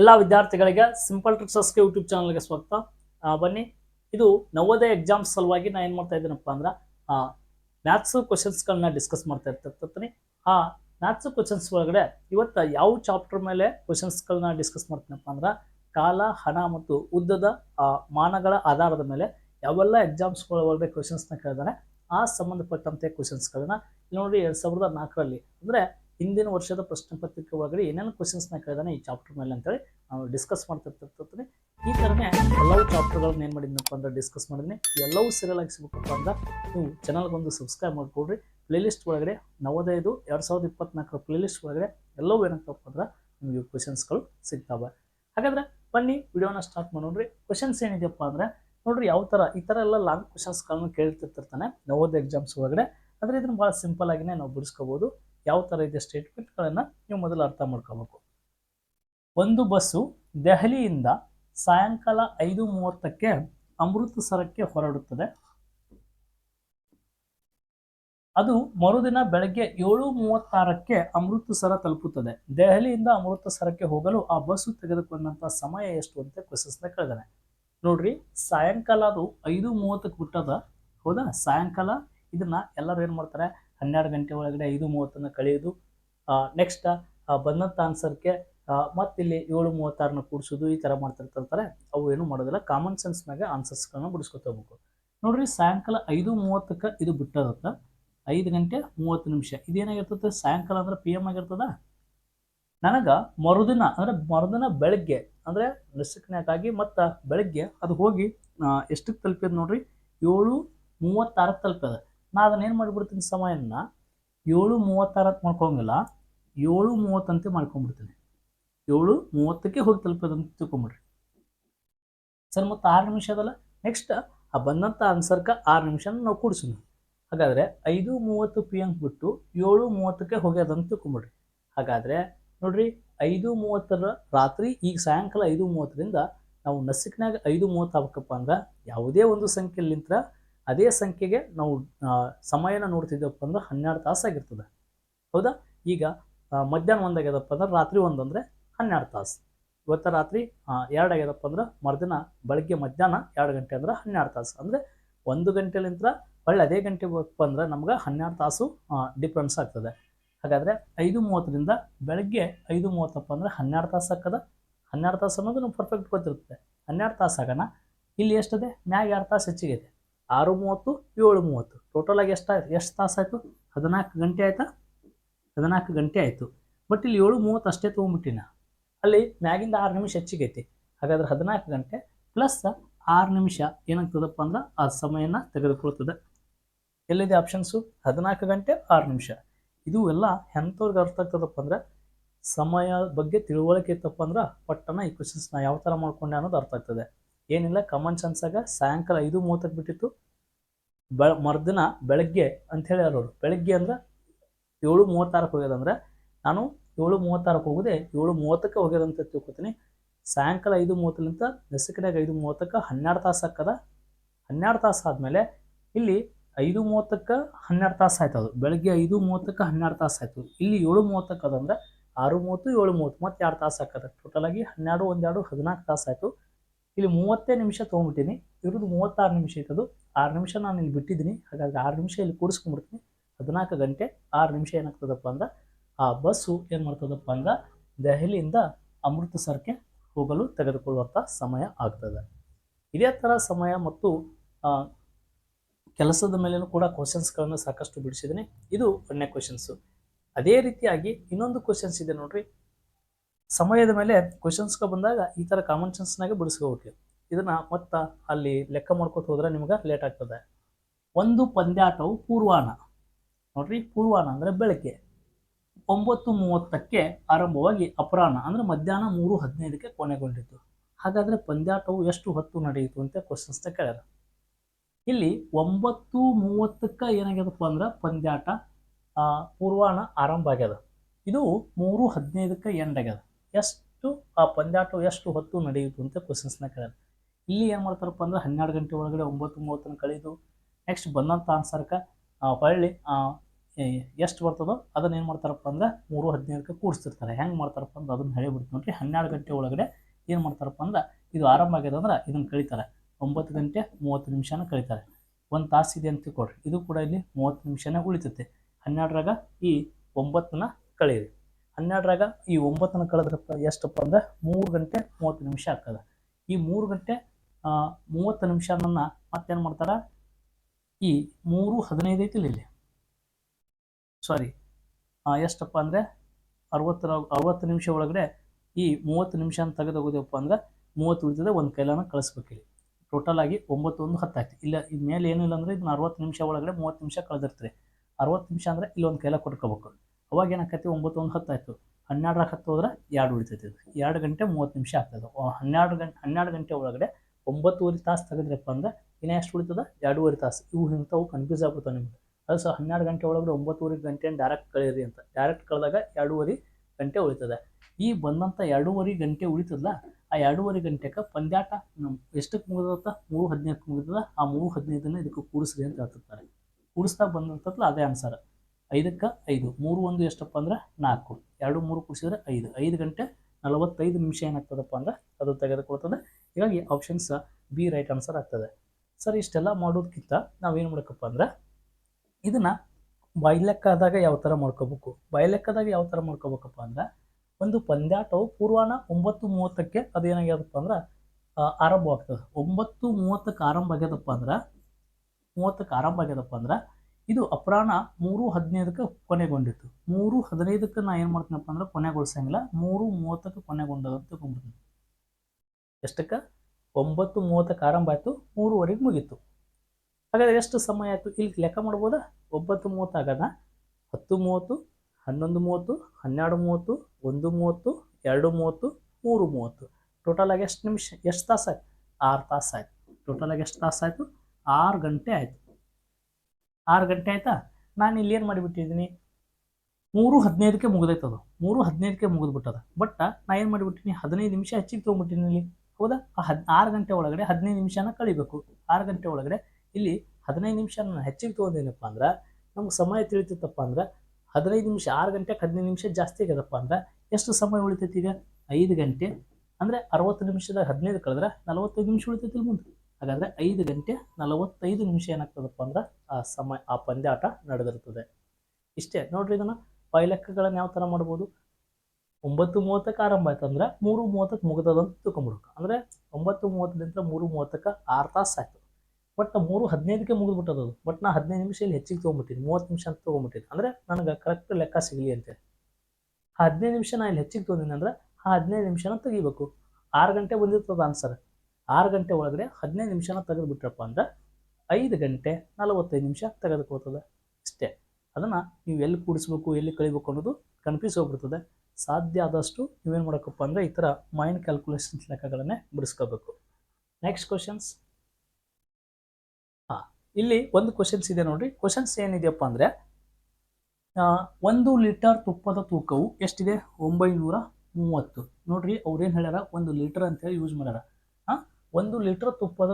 ಎಲ್ಲ ವಿದ್ಯಾರ್ಥಿಗಳಿಗೆ simple ಟ್ರಿಕ್ಸಸ್ಗೆ YouTube ಚಾನಲ್ಗೆ ಸ್ವಾಗತ. ಬನ್ನಿ. ಇದು ನವೋದಯ ಎಕ್ಸಾಮ್ಸ್ ಸಲುವಾಗಿ ನಾನು ಏನು ಮಾಡ್ತಾ ಇದ್ದೀನಪ್ಪ ಅಂದ್ರೆ ಮ್ಯಾಥ್ಸ್ ಕ್ವಶನ್ಸ್ಗಳನ್ನ ಡಿಸ್ಕಸ್ ಮಾಡ್ತಾ ಇರ್ತಿರ್ತೀನಿ ಆ ಮ್ಯಾಥ್ಸ್ ಕ್ವಶನ್ಸ್ ಒಳಗಡೆ ಇವತ್ತು ಯಾವ ಚಾಪ್ಟರ್ ಮೇಲೆ ಕ್ವಶನ್ಸ್ಗಳನ್ನ ಡಿಸ್ಕಸ್ ಮಾಡ್ತೀನಪ್ಪ ಅಂದ್ರೆ, ಕಾಲ, ಹಣ ಮತ್ತು ಉದ್ದದ ಮಾನಗಳ ಆಧಾರದ ಮೇಲೆ ಯಾವೆಲ್ಲ ಎಕ್ಸಾಮ್ಸ್ಗಳ ಒಳಗಡೆ ಕ್ವಶನ್ಸ್ನ ಕೇಳಿದಾರೆ ಆ ಸಂಬಂಧಪಟ್ಟಂತೆ ಕ್ವಶನ್ಸ್ಗಳನ್ನ ನೋಡಿ ಎರಡು ಸಾವಿರದ ನಾಲ್ಕರಲ್ಲಿ. ಅಂದರೆ ಹಿಂದಿನ ವರ್ಷದ ಪ್ರಶ್ನೆ ಪತ್ರಿಕೆ ಒಳಗಡೆ ಏನೇನು ಕ್ವಶನ್ಸ್ನ ಕೇಳಿದಾನೆ ಈ ಚಾಪ್ಟರ್ನಲ್ಲಿ ಮೇಲೆ ಅಂತೇಳಿ ನಾವು ಡಿಸ್ಕಸ್ ಮಾಡ್ತಿರ್ತಿರ್ತೀನಿ ಈ ಥರನೇ ಎಲ್ಲವೂ ಚಾಪ್ಟರ್ಗಳನ್ನ ಏನು ಮಾಡಿದ್ನಪ್ಪ ಅಂದ್ರೆ ಡಿಸ್ಕಸ್ ಮಾಡಿದ್ನಿ. ಎಲ್ಲವೂ ಸೀರಿಯಲ್ ಆಗಿ ಸಿಗಬೇಕಪ್ಪ ಅಂದ್ರೆ ನೀವು ಚಾನಲ್ಗೊಂದು ಸಬ್ಸ್ಕ್ರೈಬ್ ಮಾಡಿಕೊಡ್ರಿ ಪ್ಲೇಲಿಸ್ಟ್ ಒಳಗಡೆ ನವೋದಯದು ಎರಡು ಸಾವಿರದ ಇಪ್ಪತ್ನಾಲ್ಕರ ಪ್ಲೇಲಿಸ್ಟ್ ಒಳಗಡೆ ಎಲ್ಲವೂ ಏನಂತಪ್ಪ ಅಂದ್ರೆ ನಿಮಗೆ ಕ್ವಶನ್ಸ್ಗಳು ಸಿಗ್ತಾವೆ. ಹಾಗಾದ್ರೆ ಬನ್ನಿ ವಿಡಿಯೋನ ಸ್ಟಾರ್ಟ್ ಮಾಡೋಣ್ರಿ. ಕ್ವಶನ್ಸ್ ಏನಿದೆಯಪ್ಪ ಅಂದರೆ ನೋಡ್ರಿ ಯಾವ ಥರ ಈ ಥರ ಎಲ್ಲ ಲಾಂಗ್ ಕ್ವಶನ್ಸ್ಗಳನ್ನು ಕೇಳ್ತಿರ್ತಾನೆ ನವೋದಯ ಎಕ್ಸಾಮ್ಸ್ ಒಳಗಡೆ. ಆದರೆ ಇದನ್ನು ಭಾಳ ಸಿಂಪಲ್ ಆಗಿನೇ ನಾವು ಬಿಡಿಸ್ಕೋಬೋದು. ಯಾವ ಥರ ಇದೆ ಸ್ಟೇಟ್ಮೆಂಟ್ಗಳನ್ನು ನೀವು ಮೊದಲು ಅರ್ಥ ಮಾಡ್ಕೋಬೇಕು. ಒಂದು ಬಸ್ಸು ದೆಹಲಿಯಿಂದ ಸಾಯಂಕಾಲ ಐದು ಮೂವತ್ತಕ್ಕೆ ಅಮೃತಸರಕ್ಕೆ ಹೊರಡುತ್ತದೆ. ಅದು ಮರುದಿನ ಬೆಳಗ್ಗೆ ಏಳು ಮೂವತ್ತಾರಕ್ಕೆ ಅಮೃತಸರ ತಲುಪುತ್ತದೆ. ದೆಹಲಿಯಿಂದ ಅಮೃತಸರಕ್ಕೆ ಹೋಗಲು ಆ ಬಸ್ಸು ತೆಗೆದುಕೊಂಡಂಥ ಸಮಯ ಎಷ್ಟು ಅಂತ ಕ್ವಶನ್ಸ್ನ ಕೇಳಿದಾನೆ. ನೋಡ್ರಿ, ಸಾಯಂಕಾಲ ಅದು ಐದು ಮೂವತ್ತಕ್ಕೆ ಬಿಟ್ಟದ, ಹೌದಾ? ಸಾಯಂಕಾಲ ಇದನ್ನ ಎಲ್ಲರೂ ಏನು ಮಾಡ್ತಾರೆ? ಹನ್ನೆರಡು ಗಂಟೆ ಒಳಗಡೆ ಐದು ಮೂವತ್ತನ್ನು ಕಳೆಯೋದು ನೆಕ್ಸ್ಟ್ ಬಂದಂಥ ಆನ್ಸರ್ಗೆ ಮತ್ತಿಲ್ಲಿ ಏಳು ಮೂವತ್ತಾರನ್ನ ಕೂಡಿಸೋದು ಈ ಥರ ಮಾಡ್ತಿರ್ತಾರೆ ಅವು ಏನು ಮಾಡೋದಿಲ್ಲ ಕಾಮನ್ ಸೆನ್ಸ್ ಮ್ಯಾಗೆ ಆನ್ಸರ್ಸ್ಗಳನ್ನ ಬಿಡಿಸ್ಕೊತ ಹೋಗ್ಬೇಕು. ನೋಡ್ರಿ, ಸಾಯಂಕಾಲ ಐದು ಮೂವತ್ತಕ್ಕೆ ಇದು ಬಿಟ್ಟದತ್ತ ಐದು ಗಂಟೆ ಮೂವತ್ತು ನಿಮಿಷ. ಇದೇನಾಗಿರ್ತದೆ? ಸಾಯಂಕಾಲ ಅಂದ್ರೆ ಪಿ ಎಂ ಆಗಿರ್ತದ? ನನಗೆ ಮರುದಿನ, ಅಂದ್ರೆ ಮರುದಿನ ಬೆಳಗ್ಗೆ, ಅಂದರೆ ನಿಶ್ಚಿಕ್ನಾಗಿ ಮತ್ತು ಬೆಳಗ್ಗೆ ಅದು ಹೋಗಿ ಎಷ್ಟಕ್ಕೆ ತಲುಪಿದ್ ನೋಡ್ರಿ? ಏಳು ಮೂವತ್ತಾರಕ್ಕೆ ತಲುಪದ ನಾ ಅದನ್ನ ಏನು ಮಾಡಿಬಿಡ್ತೀನಿ ಸಮಯನ ಏಳು ಮೂವತ್ತಾರಕ್ಕೆ ಮಾಡ್ಕೊಂಗಿಲ್ಲ ಏಳು ಮೂವತ್ತಂತೆ ಮಾಡ್ಕೊಂಡ್ಬಿಡ್ತೀನಿ ಏಳು ಮೂವತ್ತಕ್ಕೆ ಹೋಗಿ ತಲುಪೋದಂತ ತಿಳ್ಕೊಂಬಿಡ್ರಿ. ಸರ್, ಮತ್ತು ಆರು ನಿಮಿಷ ಅದಲ್ಲ? ನೆಕ್ಸ್ಟ್ ಆ ಬಂದಂಥ ಆನ್ಸರ್ಕ ಆರು ನಿಮಿಷನ ನಾವು ಕೂಡಿಸೋಣ. ಹಾಗಾದರೆ ಐದು ಮೂವತ್ತು ಪಿ ಎಂ ಬಿಟ್ಟು ಏಳು ಮೂವತ್ತಕ್ಕೆ ಹೋಗ್ಯದಂತ ತಿಳ್ಕೊಂಬಿಡ್ರಿ. ಹಾಗಾದರೆ ನೋಡ್ರಿ, ಐದು ಮೂವತ್ತರ ರಾತ್ರಿ, ಈಗ ಸಾಯಂಕಾಲ ಐದು ಮೂವತ್ತರಿಂದ ನಾವು ನಸಿಕ್ನಾಗ ಐದು ಮೂವತ್ತು ಆಗ್ಬೇಕಪ್ಪ ಅಂದ್ರೆ ಯಾವುದೇ ಒಂದು ಸಂಖ್ಯೆಲಿಂತ್ರ ಅದೇ ಸಂಖ್ಯೆಗೆ ನಾವು ಸಮಯನ ನೋಡ್ತಿದ್ದೆವಪ್ಪ ಅಂದ್ರೆ ಹನ್ನೆರಡು ತಾಸು ಆಗಿರ್ತದೆ. ಹೌದಾ? ಈಗ ಮಧ್ಯಾಹ್ನ ಒಂದಾಗ್ಯದಪ್ಪ ಅಂದ್ರೆ ರಾತ್ರಿ ಒಂದು ಅಂದರೆ ಹನ್ನೆರಡು ತಾಸು. ಇವತ್ತು ರಾತ್ರಿ ಎರಡು ಆಗ್ಯದಪ್ಪ ಅಂದ್ರೆ ಮರುದಿನ ಬೆಳಗ್ಗೆ ಮಧ್ಯಾಹ್ನ ಎರಡು ಗಂಟೆ ಅಂದ್ರೆ ಹನ್ನೆರಡು ತಾಸು. ಅಂದರೆ ಒಂದು ಗಂಟೆಲಿಂತ್ರ ಒಳ್ಳೆ ಅದೇ ಗಂಟೆ ಹೋಗಪ್ಪ ಅಂದ್ರೆ ನಮ್ಗೆ ಹನ್ನೆರಡು ತಾಸು ಡಿಫ್ರೆನ್ಸ್ ಆಗ್ತದೆ. ಹಾಗಾದರೆ ಐದು ಮೂವತ್ತರಿಂದ ಬೆಳಗ್ಗೆ ಐದು ಮೂವತ್ತಪ್ಪ ಅಂದ್ರೆ ಹನ್ನೆರಡು ತಾಸು ಹಾಕದ ಹನ್ನೆರಡು ತಾಸು ಅನ್ನೋದು ನಮ್ಗೆ ಪರ್ಫೆಕ್ಟ್ ಗೊತ್ತಿರುತ್ತೆ. ಹನ್ನೆರಡು ತಾಸು ಆಗೋಣ. ಇಲ್ಲಿ ಎಷ್ಟಿದೆ? ಮ್ಯಾಗ ಎರಡು ತಾಸು ಹೆಚ್ಚಿಗೆ ಇದೆ ಆರು ಮೂವತ್ತು, ಏಳು ಮೂವತ್ತು. ಟೋಟಲಾಗಿ ಎಷ್ಟು ಎಷ್ಟು ತಾಸು ಆಯಿತು? ಹದಿನಾಲ್ಕು ಗಂಟೆ ಆಯಿತಾ? ಹದಿನಾಲ್ಕು ಗಂಟೆ ಆಯಿತು. ಬಟ್ ಇಲ್ಲಿ ಏಳು ಮೂವತ್ತು ಅಷ್ಟೇ ತೊಗೊಂಬಿಟ್ಟಿನ? ಅಲ್ಲಿ ಮ್ಯಾಗಿಂದ ಆರು ನಿಮಿಷ ಹೆಚ್ಚಿಗೆ ಐತಿ. ಹಾಗಾದ್ರೆ ಹದಿನಾಲ್ಕು ಗಂಟೆ ಪ್ಲಸ್ ಆರು ನಿಮಿಷ ಏನಾಗ್ತದಪ್ಪ ಅಂದ್ರೆ ಆ ಸಮಯನ ತೆಗೆದುಕೊಳ್ತದೆ. ಎಲ್ಲಿದೆ ಆಪ್ಷನ್ಸು ಹದಿನಾಲ್ಕು ಗಂಟೆ, ಆರು ನಿಮಿಷ. ಇದು ಎಲ್ಲ ಎಂಥವ್ರಿಗೆ ಅರ್ಥ ಆಗ್ತದಪ್ಪ ಅಂದ್ರೆ ಸಮಯ ಬಗ್ಗೆ ತಿಳುವಳಿಕೆ ಇತ್ತಪ್ಪ ಅಂದ್ರೆ ಪಟ್ಟನ ಈ ಕ್ವಶನ್ಸ್ನ ಯಾವ ಥರ ಮಾಡ್ಕೊಂಡೆ ಅನ್ನೋದು ಅರ್ಥ ಆಗ್ತದೆ. ಏನಿಲ್ಲ ಕಾಮನ್ ಆಗ ಸಾಯಂಕಾಲ ಐದು ಮೂವತ್ತಕ್ಕೆ ಬಿಟ್ಟಿತ್ತು. ಬೆ, ಮರುದಿನ ಬೆಳಗ್ಗೆ ಅಂಥೇಳಿ ಅವರು. ಬೆಳಗ್ಗೆ ಅಂದ್ರೆ ಏಳು ಮೂವತ್ತಾರಕ್ಕೆ ಹೋಗ್ಯದಂದ್ರೆ ನಾನು ಏಳು ಮೂವತ್ತಾರಕ್ಕೆ ಹೋಗದೆ ಏಳು ಮೂವತ್ತಕ್ಕೆ ಹೋಗ್ಯದಂತ ತಿಳ್ಕೊತೀನಿ. ಸಾಯಂಕಾಲ ಐದು ಮೂವತ್ತಲಿಂದ ನೆಸಕಿನಾಗ ಐದು ಮೂವತ್ತಕ್ಕೆ ಹನ್ನೆರಡು ತಾಸು ಹಾಕದ ಹನ್ನೆರಡು ತಾಸು ಆದಮೇಲೆ ಇಲ್ಲಿ ಐದು ಮೂವತ್ತಕ್ಕೆ ಹನ್ನೆರಡು ತಾಸು ಆಯ್ತು ಅದು. ಬೆಳಗ್ಗೆ ಐದು ಮೂವತ್ತಕ್ಕೆ ಹನ್ನೆರಡು ತಾಸು ಆಯಿತು. ಇಲ್ಲಿ ಏಳು ಮೂವತ್ತಕ್ಕೆ ಅದಂದ್ರೆ ಆರು ಮೂವತ್ತು, ಏಳು ಮೂವತ್ತು, ಮತ್ತೆ ಎರಡು ತಾಸು ಹಾಕದ ಟೋಟಲಾಗಿ ಹನ್ನೆರಡು, ಒಂದೆರಡು, ಹದಿನಾಲ್ಕು ತಾಸು ಆಯಿತು. ಇಲ್ಲಿ ಮೂವತ್ತೇ ನಿಮಿಷ ತೊಗೊಂಬಿಟ್ಟಿನಿ ಇವ್ರದ್ದು ಮೂವತ್ತಾರು ನಿಮಿಷ ಇತ್ತದು ಆರು ನಿಮಿಷ ನಾನು ಇಲ್ಲಿ ಬಿಟ್ಟಿದ್ದೀನಿ. ಹಾಗಾಗಿ ಆರು ನಿಮಿಷ ಇಲ್ಲಿ ಕೂಡಿಸ್ಕೊಂಡ್ಬಿಡ್ತೀನಿ. ಹದಿನಾಲ್ಕು ಗಂಟೆ ಆರು ನಿಮಿಷ ಏನಾಗ್ತದಪ್ಪ ಅಂದ್ರೆ ಆ ಬಸ್ಸು ಏನು ಮಾಡ್ತದಪ್ಪ ಅಂದ್ರೆ ದೆಹಲಿಯಿಂದ ಅಮೃತಸರ್ಗೆ ಹೋಗಲು ತೆಗೆದುಕೊಳ್ಳುವಂಥ ಸಮಯ ಆಗ್ತದೆ. ಇದೇ ಥರ ಸಮಯ ಮತ್ತು ಕೆಲಸದ ಮೇಲೆಯೂ ಕೂಡ ಕ್ವಶನ್ಸ್ಗಳನ್ನು ಸಾಕಷ್ಟು ಬಿಡಿಸಿದ್ದೀನಿ ಇದು ಒಂದನೇ ಕ್ವಶನ್ಸು ಅದೇ ರೀತಿಯಾಗಿ ಇನ್ನೊಂದು ಕ್ವಶನ್ಸ್ ಇದೆ ನೋಡ್ರಿ. ಸಮಯದ ಮೇಲೆ ಕ್ವಶನ್ಸ್ಗೆ ಬಂದಾಗ ಈ ಥರ ಕಾಮನ್ ಸೆನ್ಸ್ನಾಗೆ ಬಿಡಿಸ್ಕೋಬೇಕು. ಇದನ್ನು ಮತ್ತೆ ಅಲ್ಲಿ ಲೆಕ್ಕ ಮಾಡ್ಕೊತ ಹೋದ್ರೆ ನಿಮ್ಗೆ ಲೇಟ್ ಆಗ್ತದೆ. ಒಂದು ಪಂದ್ಯಾಟವು ಪೂರ್ವಾನ ನೋಡ್ರಿ ಪೂರ್ವಾನ ಅಂದರೆ ಬೆಳಗ್ಗೆ. ಒಂಬತ್ತು ಮೂವತ್ತಕ್ಕೆ ಆರಂಭವಾಗಿ ಅಪರಾಹ್ನ ಅಂದರೆ ಮಧ್ಯಾಹ್ನ ಮೂರು ಹದಿನೈದಕ್ಕೆ ಕೊನೆಗೊಂಡಿತ್ತು ಹಾಗಾದರೆ ಪಂದ್ಯಾಟವು ಎಷ್ಟು ಹೊತ್ತು ನಡೆಯಿತು ಅಂತ ಕ್ವಶನ್ಸ್ನ ಕೇಳ್ಯಾರ ಇಲ್ಲಿ ಒಂಬತ್ತು ಮೂವತ್ತಕ್ಕೆ ಏನಾಗ್ಯದಪ್ಪ ಅಂದ್ರೆ ಪಂದ್ಯಾಟ ಪೂರ್ವಾನ ಆರಂಭ ಆಗ್ಯದ. ಇದು ಮೂರು ಹದಿನೈದಕ್ಕೆ ಎಂಡ್ ಆಗ್ಯದ. ಎಷ್ಟು ಆ ಪಂದ್ಯಾಟ ಎಷ್ಟು ಹೊತ್ತು ನಡೆಯಿತು ಅಂತ ಕ್ವಶನ್ಸ್ನ ಕೇಳ್ಯಾರ ಇಲ್ಲಿ ಏನು ಮಾಡ್ತಾರಪ್ಪ ಅಂದ್ರೆ ಹನ್ನೆರಡು ಗಂಟೆ ಒಳಗಡೆ ಒಂಬತ್ತು ಮೂವತ್ತನ್ನು ಕಳೆದು ನೆಕ್ಸ್ಟ್ ಬಂದಂಥ ಆನ್ಸರ್ಕ ಹೊಳ್ಳಿ ಎಷ್ಟು ಬರ್ತದೋ ಅದನ್ನ ಏನು ಮಾಡ್ತಾರಪ್ಪ ಅಂದ್ರೆ ಮೂರು ಹದಿನೈದಕ್ಕೆ ಕೂಡಿಸ್ತಿರ್ತಾರೆ ಹೆಂಗೆ ಮಾಡ್ತಾರಪ್ಪ ಅಂದ್ರೆ ಅದನ್ನು ಹೇಳಿಬಿಡ್ತು ನೋಡ್ರಿ. ಹನ್ನೆರಡು ಗಂಟೆ ಒಳಗಡೆ ಏನು ಮಾಡ್ತಾರಪ್ಪ ಅಂದ್ರೆ ಇದು ಆರಂಭ ಆಗ್ಯದ ಅಂದ್ರೆ ಇದನ್ನು ಕಳಿತಾರೆ. ಒಂಬತ್ತು ಗಂಟೆ ಮೂವತ್ತು ನಿಮಿಷನ ಕಳಿತಾರೆ. ಒಂದು ತಾಸು ಇದೆ ಅಂತ ಕೊಡ್ರಿ. ಇದು ಕೂಡ ಇಲ್ಲಿ ಮೂವತ್ತು ನಿಮಿಷನೇ ಉಳಿತೈತೆ. ಹನ್ನೆರಡರಾಗ ಈ ಒಂಬತ್ತನ್ನ ಕಳೀರಿ ಹನ್ನೆರಡರಾಗ ಈ ಒಂಬತ್ತನ ಕಳೆದ್ರಪ್ಪ ಎಷ್ಟಪ್ಪ ಅಂದ್ರೆ ಮೂರು ಗಂಟೆ ಮೂವತ್ತು ನಿಮಿಷ ಆಗ್ತದ. ಈ ಮೂರು ಗಂಟೆ ಮೂವತ್ತು ನಿಮಿಷನನ್ನ ಮತ್ತೇನು ಮಾಡ್ತಾರೆ? ಈ ಮೂರು ಹದಿನೈದು ಐತಿಲ್ಲ ಇಲ್ಲಿ. ಸಾರಿ ಎಷ್ಟಪ್ಪ ಅಂದರೆ ಅರವತ್ತರ, ಅರವತ್ತು ನಿಮಿಷ ಒಳಗಡೆ ಈ ಮೂವತ್ತು ನಿಮಿಷ ತೆಗೆದೋಗೋದಪ್ಪ ಅಂದ್ರೆ ಮೂವತ್ತು ಉಳಿತದೆ ಒಂದು ಕೈಲನ ಕಳಿಸ್ಬೇಕು ಇಲ್ಲಿ. ಟೋಟಲ್ ಆಗಿ ಒಂಬತ್ತು ಒಂದು ಹತ್ತಾಯ್ತು ಇಲ್ಲ ಇದು ಮೇಲೆ ಏನಿಲ್ಲ ಅಂದರೆ ಇದನ್ನ ಅರವತ್ತು ನಿಮಿಷ ಒಳಗಡೆ ಮೂವತ್ತು ನಿಮಿಷ ಕಳೆದಿರ್ತೀರಿ ಅರವತ್ತು ನಿಮಿಷ ಅಂದರೆ ಇಲ್ಲಿ ಒಂದು ಕೈಲ ಕೊಟ್ಕೋಬೇಕು. ಅವಾಗ ಏನಾಕತಿ ಒಂಬತ್ತು ಒಂದು ಹತ್ತಾಯ್ತು ಹನ್ನೆರಡರಾಗ ಹತ್ತು ಹೋದ್ರೆ ಎರಡು ಉಳಿತೈತಿ. ಎರಡು ಗಂಟೆ ಮೂವತ್ತು ನಿಮಿಷ ಆಗ್ತದೆ. ಹನ್ನೆರಡು ಗಂಟೆ ಹನ್ನೆರಡು ಗಂಟೆ ಒಳಗಡೆ ಒಂಬತ್ತುವರೆ ತಾಸು ತೆಗೆದ್ರಪ್ಪ ಅಂದ್ರೆ ಇನ್ನು ಎಷ್ಟು ಉಳಿತದ? ಎರಡೂವರೆ ತಾಸು. ಇವು ಇಂಥವು ಕನ್ಫ್ಯೂಸ್ ಆಗ್ಬಿಡ್ತಾವೆ ನಿಮ್ಗೆ. ಅದು ಸಹ ಹನ್ನೆರಡು ಗಂಟೆ ಒಳಗಡೆ ಒಂಬತ್ತುವರೆ ಗಂಟೆಯನ್ನು ಡೈರೆಕ್ಟ್ ಕಳೀರಿ ಅಂತ. ಡೈರೆಕ್ಟ್ ಕಳೆದಾಗ ಎರಡೂವರೆ ಗಂಟೆ ಉಳಿತದೆ. ಈ ಬಂದಂಥ ಎರಡೂವರೆ ಗಂಟೆ ಉಳಿತದಲ್ಲ ಆ ಎರಡೂವರೆ ಗಂಟೆಗೆ ಪಂದ್ಯಾಟ ಎಷ್ಟಕ್ಕೆ ಮುಗಿದತ್ತ? ಮೂರು ಹದಿನೈದಕ್ಕೆ ಮುಗಿದದ? ಆ ಮೂರು ಹದಿನೈದನ್ನ ಇದಕ್ಕೆ ಕೂಡಿಸ್ರಿ ಅಂತ ಹೇಳ್ತಿರ್ತಾರೆ. ಕೂಡಿಸ್ತಾ ಬಂದಂಥದ್ದು ಅದೇ ಆನ್ಸರ್ ಐದಕ್ಕೆ ಐದು. ಮೂರು ಒಂದು ಎಷ್ಟಪ್ಪ ಅಂದ್ರೆ ನಾಲ್ಕು. ಎರಡು, ಮೂರು ಕೂಡಿಸಿದ್ರೆ ಐದು. ಐದು ಗಂಟೆ ನಲವತ್ತೈದು ನಿಮಿಷ ಏನಾಗ್ತದಪ್ಪ ಅಂದ್ರೆ ಅದು ತೆಗೆದುಕೊಳ್ತದೆ. ಹೀಗಾಗಿ ಆಪ್ಷನ್ಸ್ ಬಿ ರೈಟ್ ಆನ್ಸರ್ ಆಗ್ತದೆ. ಸರ್, ಇಷ್ಟೆಲ್ಲ ಮಾಡೋದಕ್ಕಿಂತ ನಾವೇನು ಮಾಡಬೇಕಪ್ಪ ಅಂದ್ರೆ ಇದನ್ನ ಬಾಯ್ಲೆಕ್ಕಾದಾಗ ಯಾವ ಥರ ಮಾಡ್ಕೋಬೇಕು? ಬಾಯ್ಲೆಕ್ಕದಾಗ ಯಾವ ಥರ ಮಾಡ್ಕೋಬೇಕಪ್ಪ ಅಂದ್ರೆ ಒಂದು ಪಂದ್ಯಾಟವು ಪೂರ್ವಾನ ಒಂಬತ್ತು ಮೂವತ್ತಕ್ಕೆ ಅದೇನಾಗ್ಯದಪ್ಪ ಅಂದ್ರೆ ಆರಂಭವಾಗ್ತದೆ. ಒಂಬತ್ತು ಮೂವತ್ತಕ್ಕೆ ಆರಂಭ ಆಗ್ಯದಪ್ಪ ಅಂದ್ರೆ, ಮೂವತ್ತಕ್ಕೆ ಆರಂಭ ಆಗ್ಯದಪ್ಪ ಅಂದ್ರೆ ಇದು ಅಪರಾಹ್ನ ಮೂರು ಹದಿನೈದಕ್ಕೆ ಕೊನೆಗೊಂಡಿತ್ತು. ಮೂರು ಹದಿನೈದಕ್ಕೆ ನಾ ಏನು ಮಾಡ್ತೀನಪ್ಪ ಅಂದ್ರೆ ಕೊನೆಗೊಳಿಸಂಗಿಲ್ಲ. ಮೂರು ಮೂವತ್ತಕ್ಕೆ ಕೊನೆಗೊಂಡದ ಅಂತ ತಿಳ್ಕೊಂಡ್ಬಿಡ್ತೀನಿ ಎಷ್ಟಕ್ಕೆ? ಒಂಬತ್ತು ಮೂವತ್ತಕ್ಕೆ ಆರಂಭ ಆಯಿತು, ಮೂರುವರೆಗೆ ಮುಗೀತು. ಹಾಗಾದ್ರೆ ಎಷ್ಟು ಸಮಯ ಆಯಿತು? ಇಲ್ಲಿ ಲೆಕ್ಕ ಮಾಡ್ಬೋದಾ? ಒಂಬತ್ತು ಮೂವತ್ತು ಆಗದ? ಹತ್ತು ಮೂವತ್ತು, ಹನ್ನೊಂದು ಮೂವತ್ತು, ಹನ್ನೆರಡು ಮೂವತ್ತು, ಒಂದು ಮೂವತ್ತು, ಎರಡು ಮೂವತ್ತು, ಮೂರು ಮೂವತ್ತು. ಟೋಟಲ್ ಆಗಿ ಎಷ್ಟು ನಿಮಿಷ? ಎಷ್ಟು ತಾಸು ಆಯ್ತು ಆರು ತಾಸು ಆಯಿತು ಟೋಟಲ್ ಆಗಿ ಎಷ್ಟು ತಾಸು ಆಯಿತು ಆರು ಗಂಟೆ ಆಯಿತು. ಆರು ಗಂಟೆ ಆಯ್ತಾ? ನಾನು ಇಲ್ಲಿ ಏನು ಮಾಡಿಬಿಟ್ಟಿದ್ದೀನಿ? ಮೂರು ಹದಿನೈದಕ್ಕೆ ಮುಗಿದೈತದು. ಮೂರು ಹದಿನೈದಕ್ಕೆ ಮುಗಿದ್ಬಿಟ್ಟದ. ಬಟ್ ನಾ ಏನು ಮಾಡಿಬಿಟ್ಟಿನಿ? ಹದಿನೈದು ನಿಮಿಷ ಹೆಚ್ಚಿಗೆ ತೊಗೊಂಬಿಟ್ಟಿನಿ ಇಲ್ಲಿ. ಹೌದಾ? ಆ ಹದ್, ಆರು ಗಂಟೆ ಒಳಗಡೆ ಹದಿನೈದು ನಿಮಿಷನ ಕಳಿಬೇಕು. ಆರು ಗಂಟೆ ಒಳಗಡೆ ಇಲ್ಲಿ ಹದಿನೈದು ನಿಮಿಷ ನಾನು ಹೆಚ್ಚಿಗೆ ತೊಗೊಂಡೇನಪ್ಪ ಅಂದ್ರೆ, ನಮ್ಗೆ ಸಮಯ ತಿಳಿತಿತ್ತಪ್ಪ ಅಂದ್ರೆ, ಹದಿನೈದು ನಿಮಿಷ, ಆರು ಗಂಟೆಗೆ ಹದಿನೈದು ನಿಮಿಷ ಜಾಸ್ತಿ ಆಗ್ಯದಪ್ಪ ಅಂದ್ರೆ, ಎಷ್ಟು ಸಮಯ ಉಳಿತೈತಿ ಈಗ? ಐದು ಗಂಟೆ. ಅಂದರೆ ಅರವತ್ತು ನಿಮಿಷದಾಗ ಹದಿನೈದು ಕಳೆದ್ರೆ ನಲವತ್ತೈದು ನಿಮಿಷ ಉಳಿತೈತಿ ಮುಂದೆ. ಹಾಗಾದರೆ ಐದು ಗಂಟೆ ನಲವತ್ತೈದು ನಿಮಿಷ ಏನಾಗ್ತದಪ್ಪ ಅಂದ್ರೆ ಆ ಸಮಯ, ಆ ಪಂದ್ಯಾಟ ನಡೆದಿರ್ತದೆ. ಇಷ್ಟೇ, ನೋಡ್ರಿ ಇದನ್ನು ಲೆಕ್ಕಗಳನ್ನು ಯಾವ ಥರ ಮಾಡ್ಬೋದು? ಒಂಬತ್ತು ಮೂವತ್ತಕ್ಕೆ ಆರಂಭ ಆಯ್ತು ಅಂದ್ರೆ ಮೂರು ಮೂವತ್ತಕ್ಕೆ ಮುಗಿದದಂತ ತಿಳ್ಕೊಂಬಿಡ್ಬೇಕು. ಅಂದರೆ ಒಂಬತ್ತು ಮೂವತ್ತರಿಂದ ಮೂರು ಮೂವತ್ತಕ್ಕೆ ಆರು ತಾಸು ಆಯಿತು. ಬಟ್ ಮೂರು ಹದಿನೈದಕ್ಕೆ ಮುಗಿದ್ಬಿಟ್ಟದು ಬಟ್ ನಾ ಹದಿನೈದು ನಿಮಿಷ ಇಲ್ಲಿ ಹೆಚ್ಚಿಗೆ ತೊಗೊಂಬಿಟ್ಟಿನಿ ಮೂವತ್ತು ನಿಮಿಷ ಅಂತ ತೊಗೊಂಬಿಟ್ಟಿನಿ ಅಂದರೆ ನನಗೆ ಕರೆಕ್ಟ್ ಲೆಕ್ಕ ಸಿಗಲಿ ಅಂತೇಳಿ. ಹದಿನೈದು ನಿಮಿಷ ನಾ ಇಲ್ಲಿ ಹೆಚ್ಚಿಗೆ ತೊಗೊಂಡಿನಿ ಅಂದರೆ ಆ ಹದಿನೈದು ನಿಮಿಷನ ತೆಗಿಬೇಕು. ಆರು ಗಂಟೆ ಬಂದಿರ್ತದ ಆನ್ಸರ್ ಆರು ಗಂಟೆ ಒಳಗಡೆ ಹದಿನೈದು ನಿಮಿಷನ ತೆಗೆದುಬಿಟ್ರಪ್ಪ ಅಂದ್ರೆ ಐದು ಗಂಟೆ ನಲವತ್ತೈದು ನಿಮಿಷ ತೆಗೆದುಕೊಳ್ತದೆ ಇಷ್ಟೇ ಅದನ್ನು ನೀವು ಎಲ್ಲಿ ಕೂಡಿಸ್ಬೇಕು, ಎಲ್ಲಿ ಕಳಿಬೇಕು ಅನ್ನೋದು ಕನ್ಫ್ಯೂಸ್ ಹೋಗ್ಬಿಡ್ತದೆ ಸಾಧ್ಯ ಆದಷ್ಟು ನೀವೇನು ಮಾಡೋಕ್ಕಪ್ಪ ಅಂದರೆ ಈ ಥರ ಮೈಂಡ್ ಕ್ಯಾಲ್ಕುಲೇಷನ್ಸ್ ಲೆಕ್ಕಗಳನ್ನೇ ಬಿಡಿಸ್ಕೋಬೇಕು. ನೆಕ್ಸ್ಟ್ ಕ್ವಶನ್ಸ್ ಹಾಂ, ಇಲ್ಲಿ ಒಂದು ಕ್ವಶನ್ಸ್ ಇದೆ ನೋಡಿರಿ. ಕ್ವಶನ್ಸ್ ಏನಿದೆಯಪ್ಪ ಅಂದರೆ ಒಂದು ಲೀಟರ್ ತುಪ್ಪದ ತೂಕವು ಎಷ್ಟಿದೆ? ಒಂಬೈನೂರ ಮೂವತ್ತು. ನೋಡ್ರಿ ಏನು ಹೇಳ್ಯಾರ? ಒಂದು ಲೀಟರ್ ಅಂತೇಳಿ ಯೂಸ್ ಮಾಡ್ಯಾರ. ಒಂದು ಲೀಟರ್ ತುಪ್ಪದ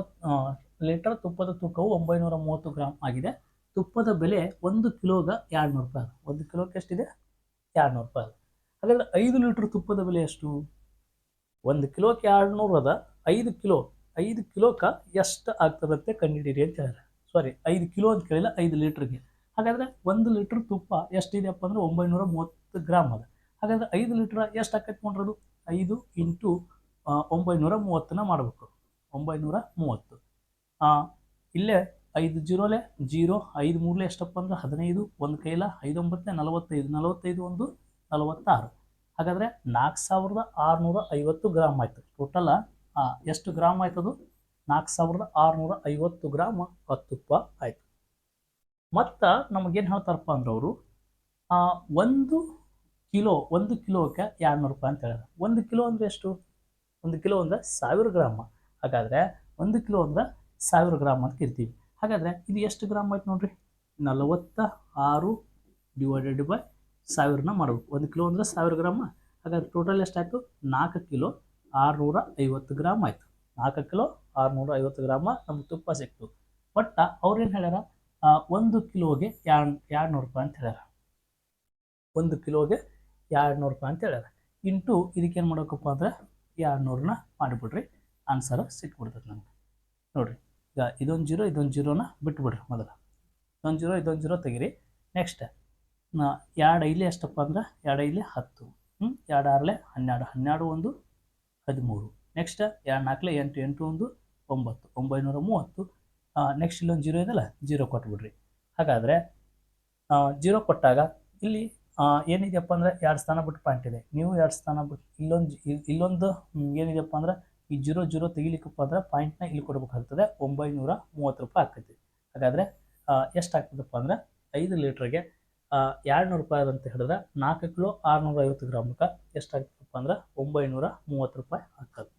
ಲೀಟರ್ ತುಪ್ಪದ ತೂಕವು ಒಂಬೈನೂರ ಮೂವತ್ತು ಗ್ರಾಮ್ ಆಗಿದೆ. ತುಪ್ಪದ ಬೆಲೆ ಒಂದು ಕಿಲೋಗ ಎರಡು ನೂರು ರೂಪಾಯಿ ಒಂದು ಕಿಲೋಕ್ಕೆ ಎಷ್ಟಿದೆ? ಎರಡು ನೂರು ರೂಪಾಯಿ ಹಾಗಾದರೆ ಐದು ಲೀಟ್ರ್ ತುಪ್ಪದ ಬೆಲೆ ಎಷ್ಟು? ಒಂದು ಕಿಲೋಕ್ಕೆ ಎರಡು ನೂರು ಅದ, ಐದು ಕಿಲೋ, ಐದು ಕಿಲೋಕ್ಕೆ ಎಷ್ಟು ಆಗ್ತದಂತೆ ಕಂಡುಹಿಡೀರಿ ಅಂತ ಹೇಳಿದ್ರೆ. ಸಾರಿ ಐದು ಕಿಲೋ ಅಂತ ಕೇಳಿಲ್ಲ, ಐದು ಲೀಟ್ರಿಗೆ. ಹಾಗಾದರೆ ಒಂದು ಲೀಟ್ರ್ ತುಪ್ಪ ಎಷ್ಟಿದೆಯಪ್ಪ ಅಂದ್ರೆ ಒಂಬೈನೂರ ಮೂವತ್ತು ಗ್ರಾಮ್ ಅದ. ಹಾಗಾದ್ರೆ ಐದು ಲೀಟ್ರ್ ಎಷ್ಟು ಆಕೈತೆ ನೋಡ್ರದು ಐದು ಇಂಟು ಒಂಬೈನೂರ ಮೂವತ್ತನ್ನ ಮಾಡಬೇಕು. ಒಂಬೈನೂರ ಮೂವತ್ತು. ಇಲ್ಲೇ ಐದು ಜೀರೋಲೆ ಜೀರೋ ಐದು ಮೂರಲೆ ಎಷ್ಟಪ್ಪ ಅಂದ್ರೆ ಹದಿನೈದು, ಒಂದು ಕೈಲ ಐದು ಒಂಬತ್ತನೇ ನಲವತ್ತೈದು ನಲವತ್ತೈದು ಒಂದು ನಲವತ್ತಾರು. ಹಾಗಾದರೆ ನಾಲ್ಕು ಸಾವಿರದ ಆರುನೂರ ಐವತ್ತು ಗ್ರಾಮ್ ಆಯಿತು. ಟೋಟಲ ಎಷ್ಟು ಗ್ರಾಮ್ ಆಯ್ತದು ನಾಲ್ಕು ಸಾವಿರದ ಆರುನೂರ ಐವತ್ತು ಗ್ರಾಮ್ ತುಪ್ಪ ಆಯಿತು. ಮತ್ತು ನಮಗೇನು ಹೇಳ್ತಾರಪ್ಪ ಅಂದ್ರೆ ಅವರು ಒಂದು ಕಿಲೋ, ಒಂದು ಕಿಲೋಕ್ಕೆ ಎರಡು ನೂರು ರೂಪಾಯಿ ಅಂತ ಹೇಳ್ಯಾರ. ಒಂದು ಕಿಲೋ ಅಂದರೆ ಎಷ್ಟು? ಒಂದು ಕಿಲೋ ಅಂದರೆ ಸಾವಿರ ಗ್ರಾಮ. ಹಾಗಾದರೆ ಒಂದು ಕಿಲೋ ಅಂದ್ರೆ ಸಾವಿರ ಗ್ರಾಮ್ ಅಂತ ಇರ್ತೀವಿ. ಹಾಗಾದರೆ ಇದು ಎಷ್ಟು ಗ್ರಾಮ್ ಆಯ್ತು ನೋಡ್ರಿ? ನಲವತ್ತ ಆರು ಡಿವೈಡೆಡ್ ಬೈ ಸಾವಿರನ ಮಾಡಬೇಕು. ಒಂದು ಕಿಲೋ ಅಂದರೆ ಸಾವಿರ ಗ್ರಾಮ. ಹಾಗಾದ್ರೆ ಟೋಟಲ್ ಎಷ್ಟಾಯಿತು? ನಾಲ್ಕು ಕಿಲೋ ಆರುನೂರ ಐವತ್ತು ಗ್ರಾಮ್ ಆಯಿತು. ನಾಲ್ಕು ಕಿಲೋ ಆರುನೂರ ಐವತ್ತು ಗ್ರಾಮ ನಮ್ಗೆ ತುಪ್ಪ ಸಿಕ್ತು. ಬಟ್ ಅವ್ರೇನು ಹೇಳ್ಯಾರ? ಒಂದು ಕಿಲೋಗೆ ಎರಡು ಎರಡು ನೂರು ರೂಪಾಯಿ ಅಂತ ಹೇಳ್ಯಾರ. ಒಂದು ಕಿಲೋಗೆ ಎರಡು ನೂರು ರೂಪಾಯಿ ಅಂತ ಹೇಳ್ಯಾರ. ಇಂಟು ಇದಕ್ಕೆ ಏನು ಮಾಡಬೇಕಪ್ಪ ಅಂದ್ರೆ ಎರಡು ನೂರನ್ನ ಮಾಡಿಬಿಡ್ರಿ. ಆನ್ಸರ್ ಸಿಕ್ಬಿಡ್ತದೆ ನಮ್ಗೆ. ನೋಡಿರಿ, ಈಗ ಇದೊಂದು ಜೀರೋ, ಇದೊಂದು ಜೀರೋನ ಬಿಟ್ಬಿಡ್ರಿ ಮೊದಲು. ಇದೊಂದು ಜೀರೋ ಇದೊಂದು ಜೀರೋ ತೆಗೀರಿ. ನೆಕ್ಸ್ಟ್ ಎರಡು ಐಲಿ ಎಷ್ಟಪ್ಪ ಅಂದ್ರೆ ಎರಡು ಐಲಿ ಹತ್ತು. ಹ್ಞೂ ಎರಡು ಆರಲೆ ಹನ್ನೆರಡು ಹನ್ನೆರಡು ಒಂದು, ಹದಿಮೂರು. ನೆಕ್ಸ್ಟ್ ಎರಡು ನಾಲ್ಕಲೆ ಎಂಟು ಎಂಟು ಒಂದು, ಒಂಬತ್ತು. ಒಂಬೈನೂರ ಮೂವತ್ತು. ನೆಕ್ಸ್ಟ್ ಇಲ್ಲೊಂದು ಜೀರೋ ಇದೆಯಲ್ಲ, ಜೀರೋ ಕೊಟ್ಬಿಡ್ರಿ. ಹಾಗಾದರೆ ಜೀರೋ ಕೊಟ್ಟಾಗ ಇಲ್ಲಿ ಏನಿದೆಯಪ್ಪ ಅಂದರೆ ಎರಡು ಸ್ಥಾನ ಬಿಟ್ಟು ಪಾಯಿಂಟ್ ಇದೆ. ನೀವು ಎರಡು ಸ್ಥಾನ ಬಿಟ್ಟು ಇಲ್ಲೊಂದು ಇಲ್ಲೊಂದು ಏನಿದೆಯಪ್ಪ ಅಂದ್ರೆ ಈ ಜೀರೋ ಜೀರೋ ತೆಗಿಲಿಕ್ಕಪ್ಪ ಅಂದ್ರೆ ಪಾಯಿಂಟ್ನ ಇಲ್ಲಿ ಕೊಡಬೇಕಾಗ್ತದೆ. ಒಂಬೈನೂರ ಮೂವತ್ತು ರೂಪಾಯಿ ಆಗ್ತೈತಿ. ಹಾಗಾದರೆ ಎಷ್ಟಾಗ್ತದಪ್ಪ ಅಂದ್ರೆ ಐದು ಲೀಟ್ರಿಗೆ ಎರಡು ನೂರು ರೂಪಾಯಿ ಅಂತ ಹೇಳಿದ್ರೆ ನಾಲ್ಕು ಕಿಲೋ ಆರುನೂರ ಐವತ್ತು ಗ್ರಾಮಕ್ಕೆ ಎಷ್ಟಾಗ್ತದಪ್ಪ ಅಂದ್ರೆ ಒಂಬೈನೂರ ಮೂವತ್ತು ರೂಪಾಯಿ ಆಗ್ತದೆ.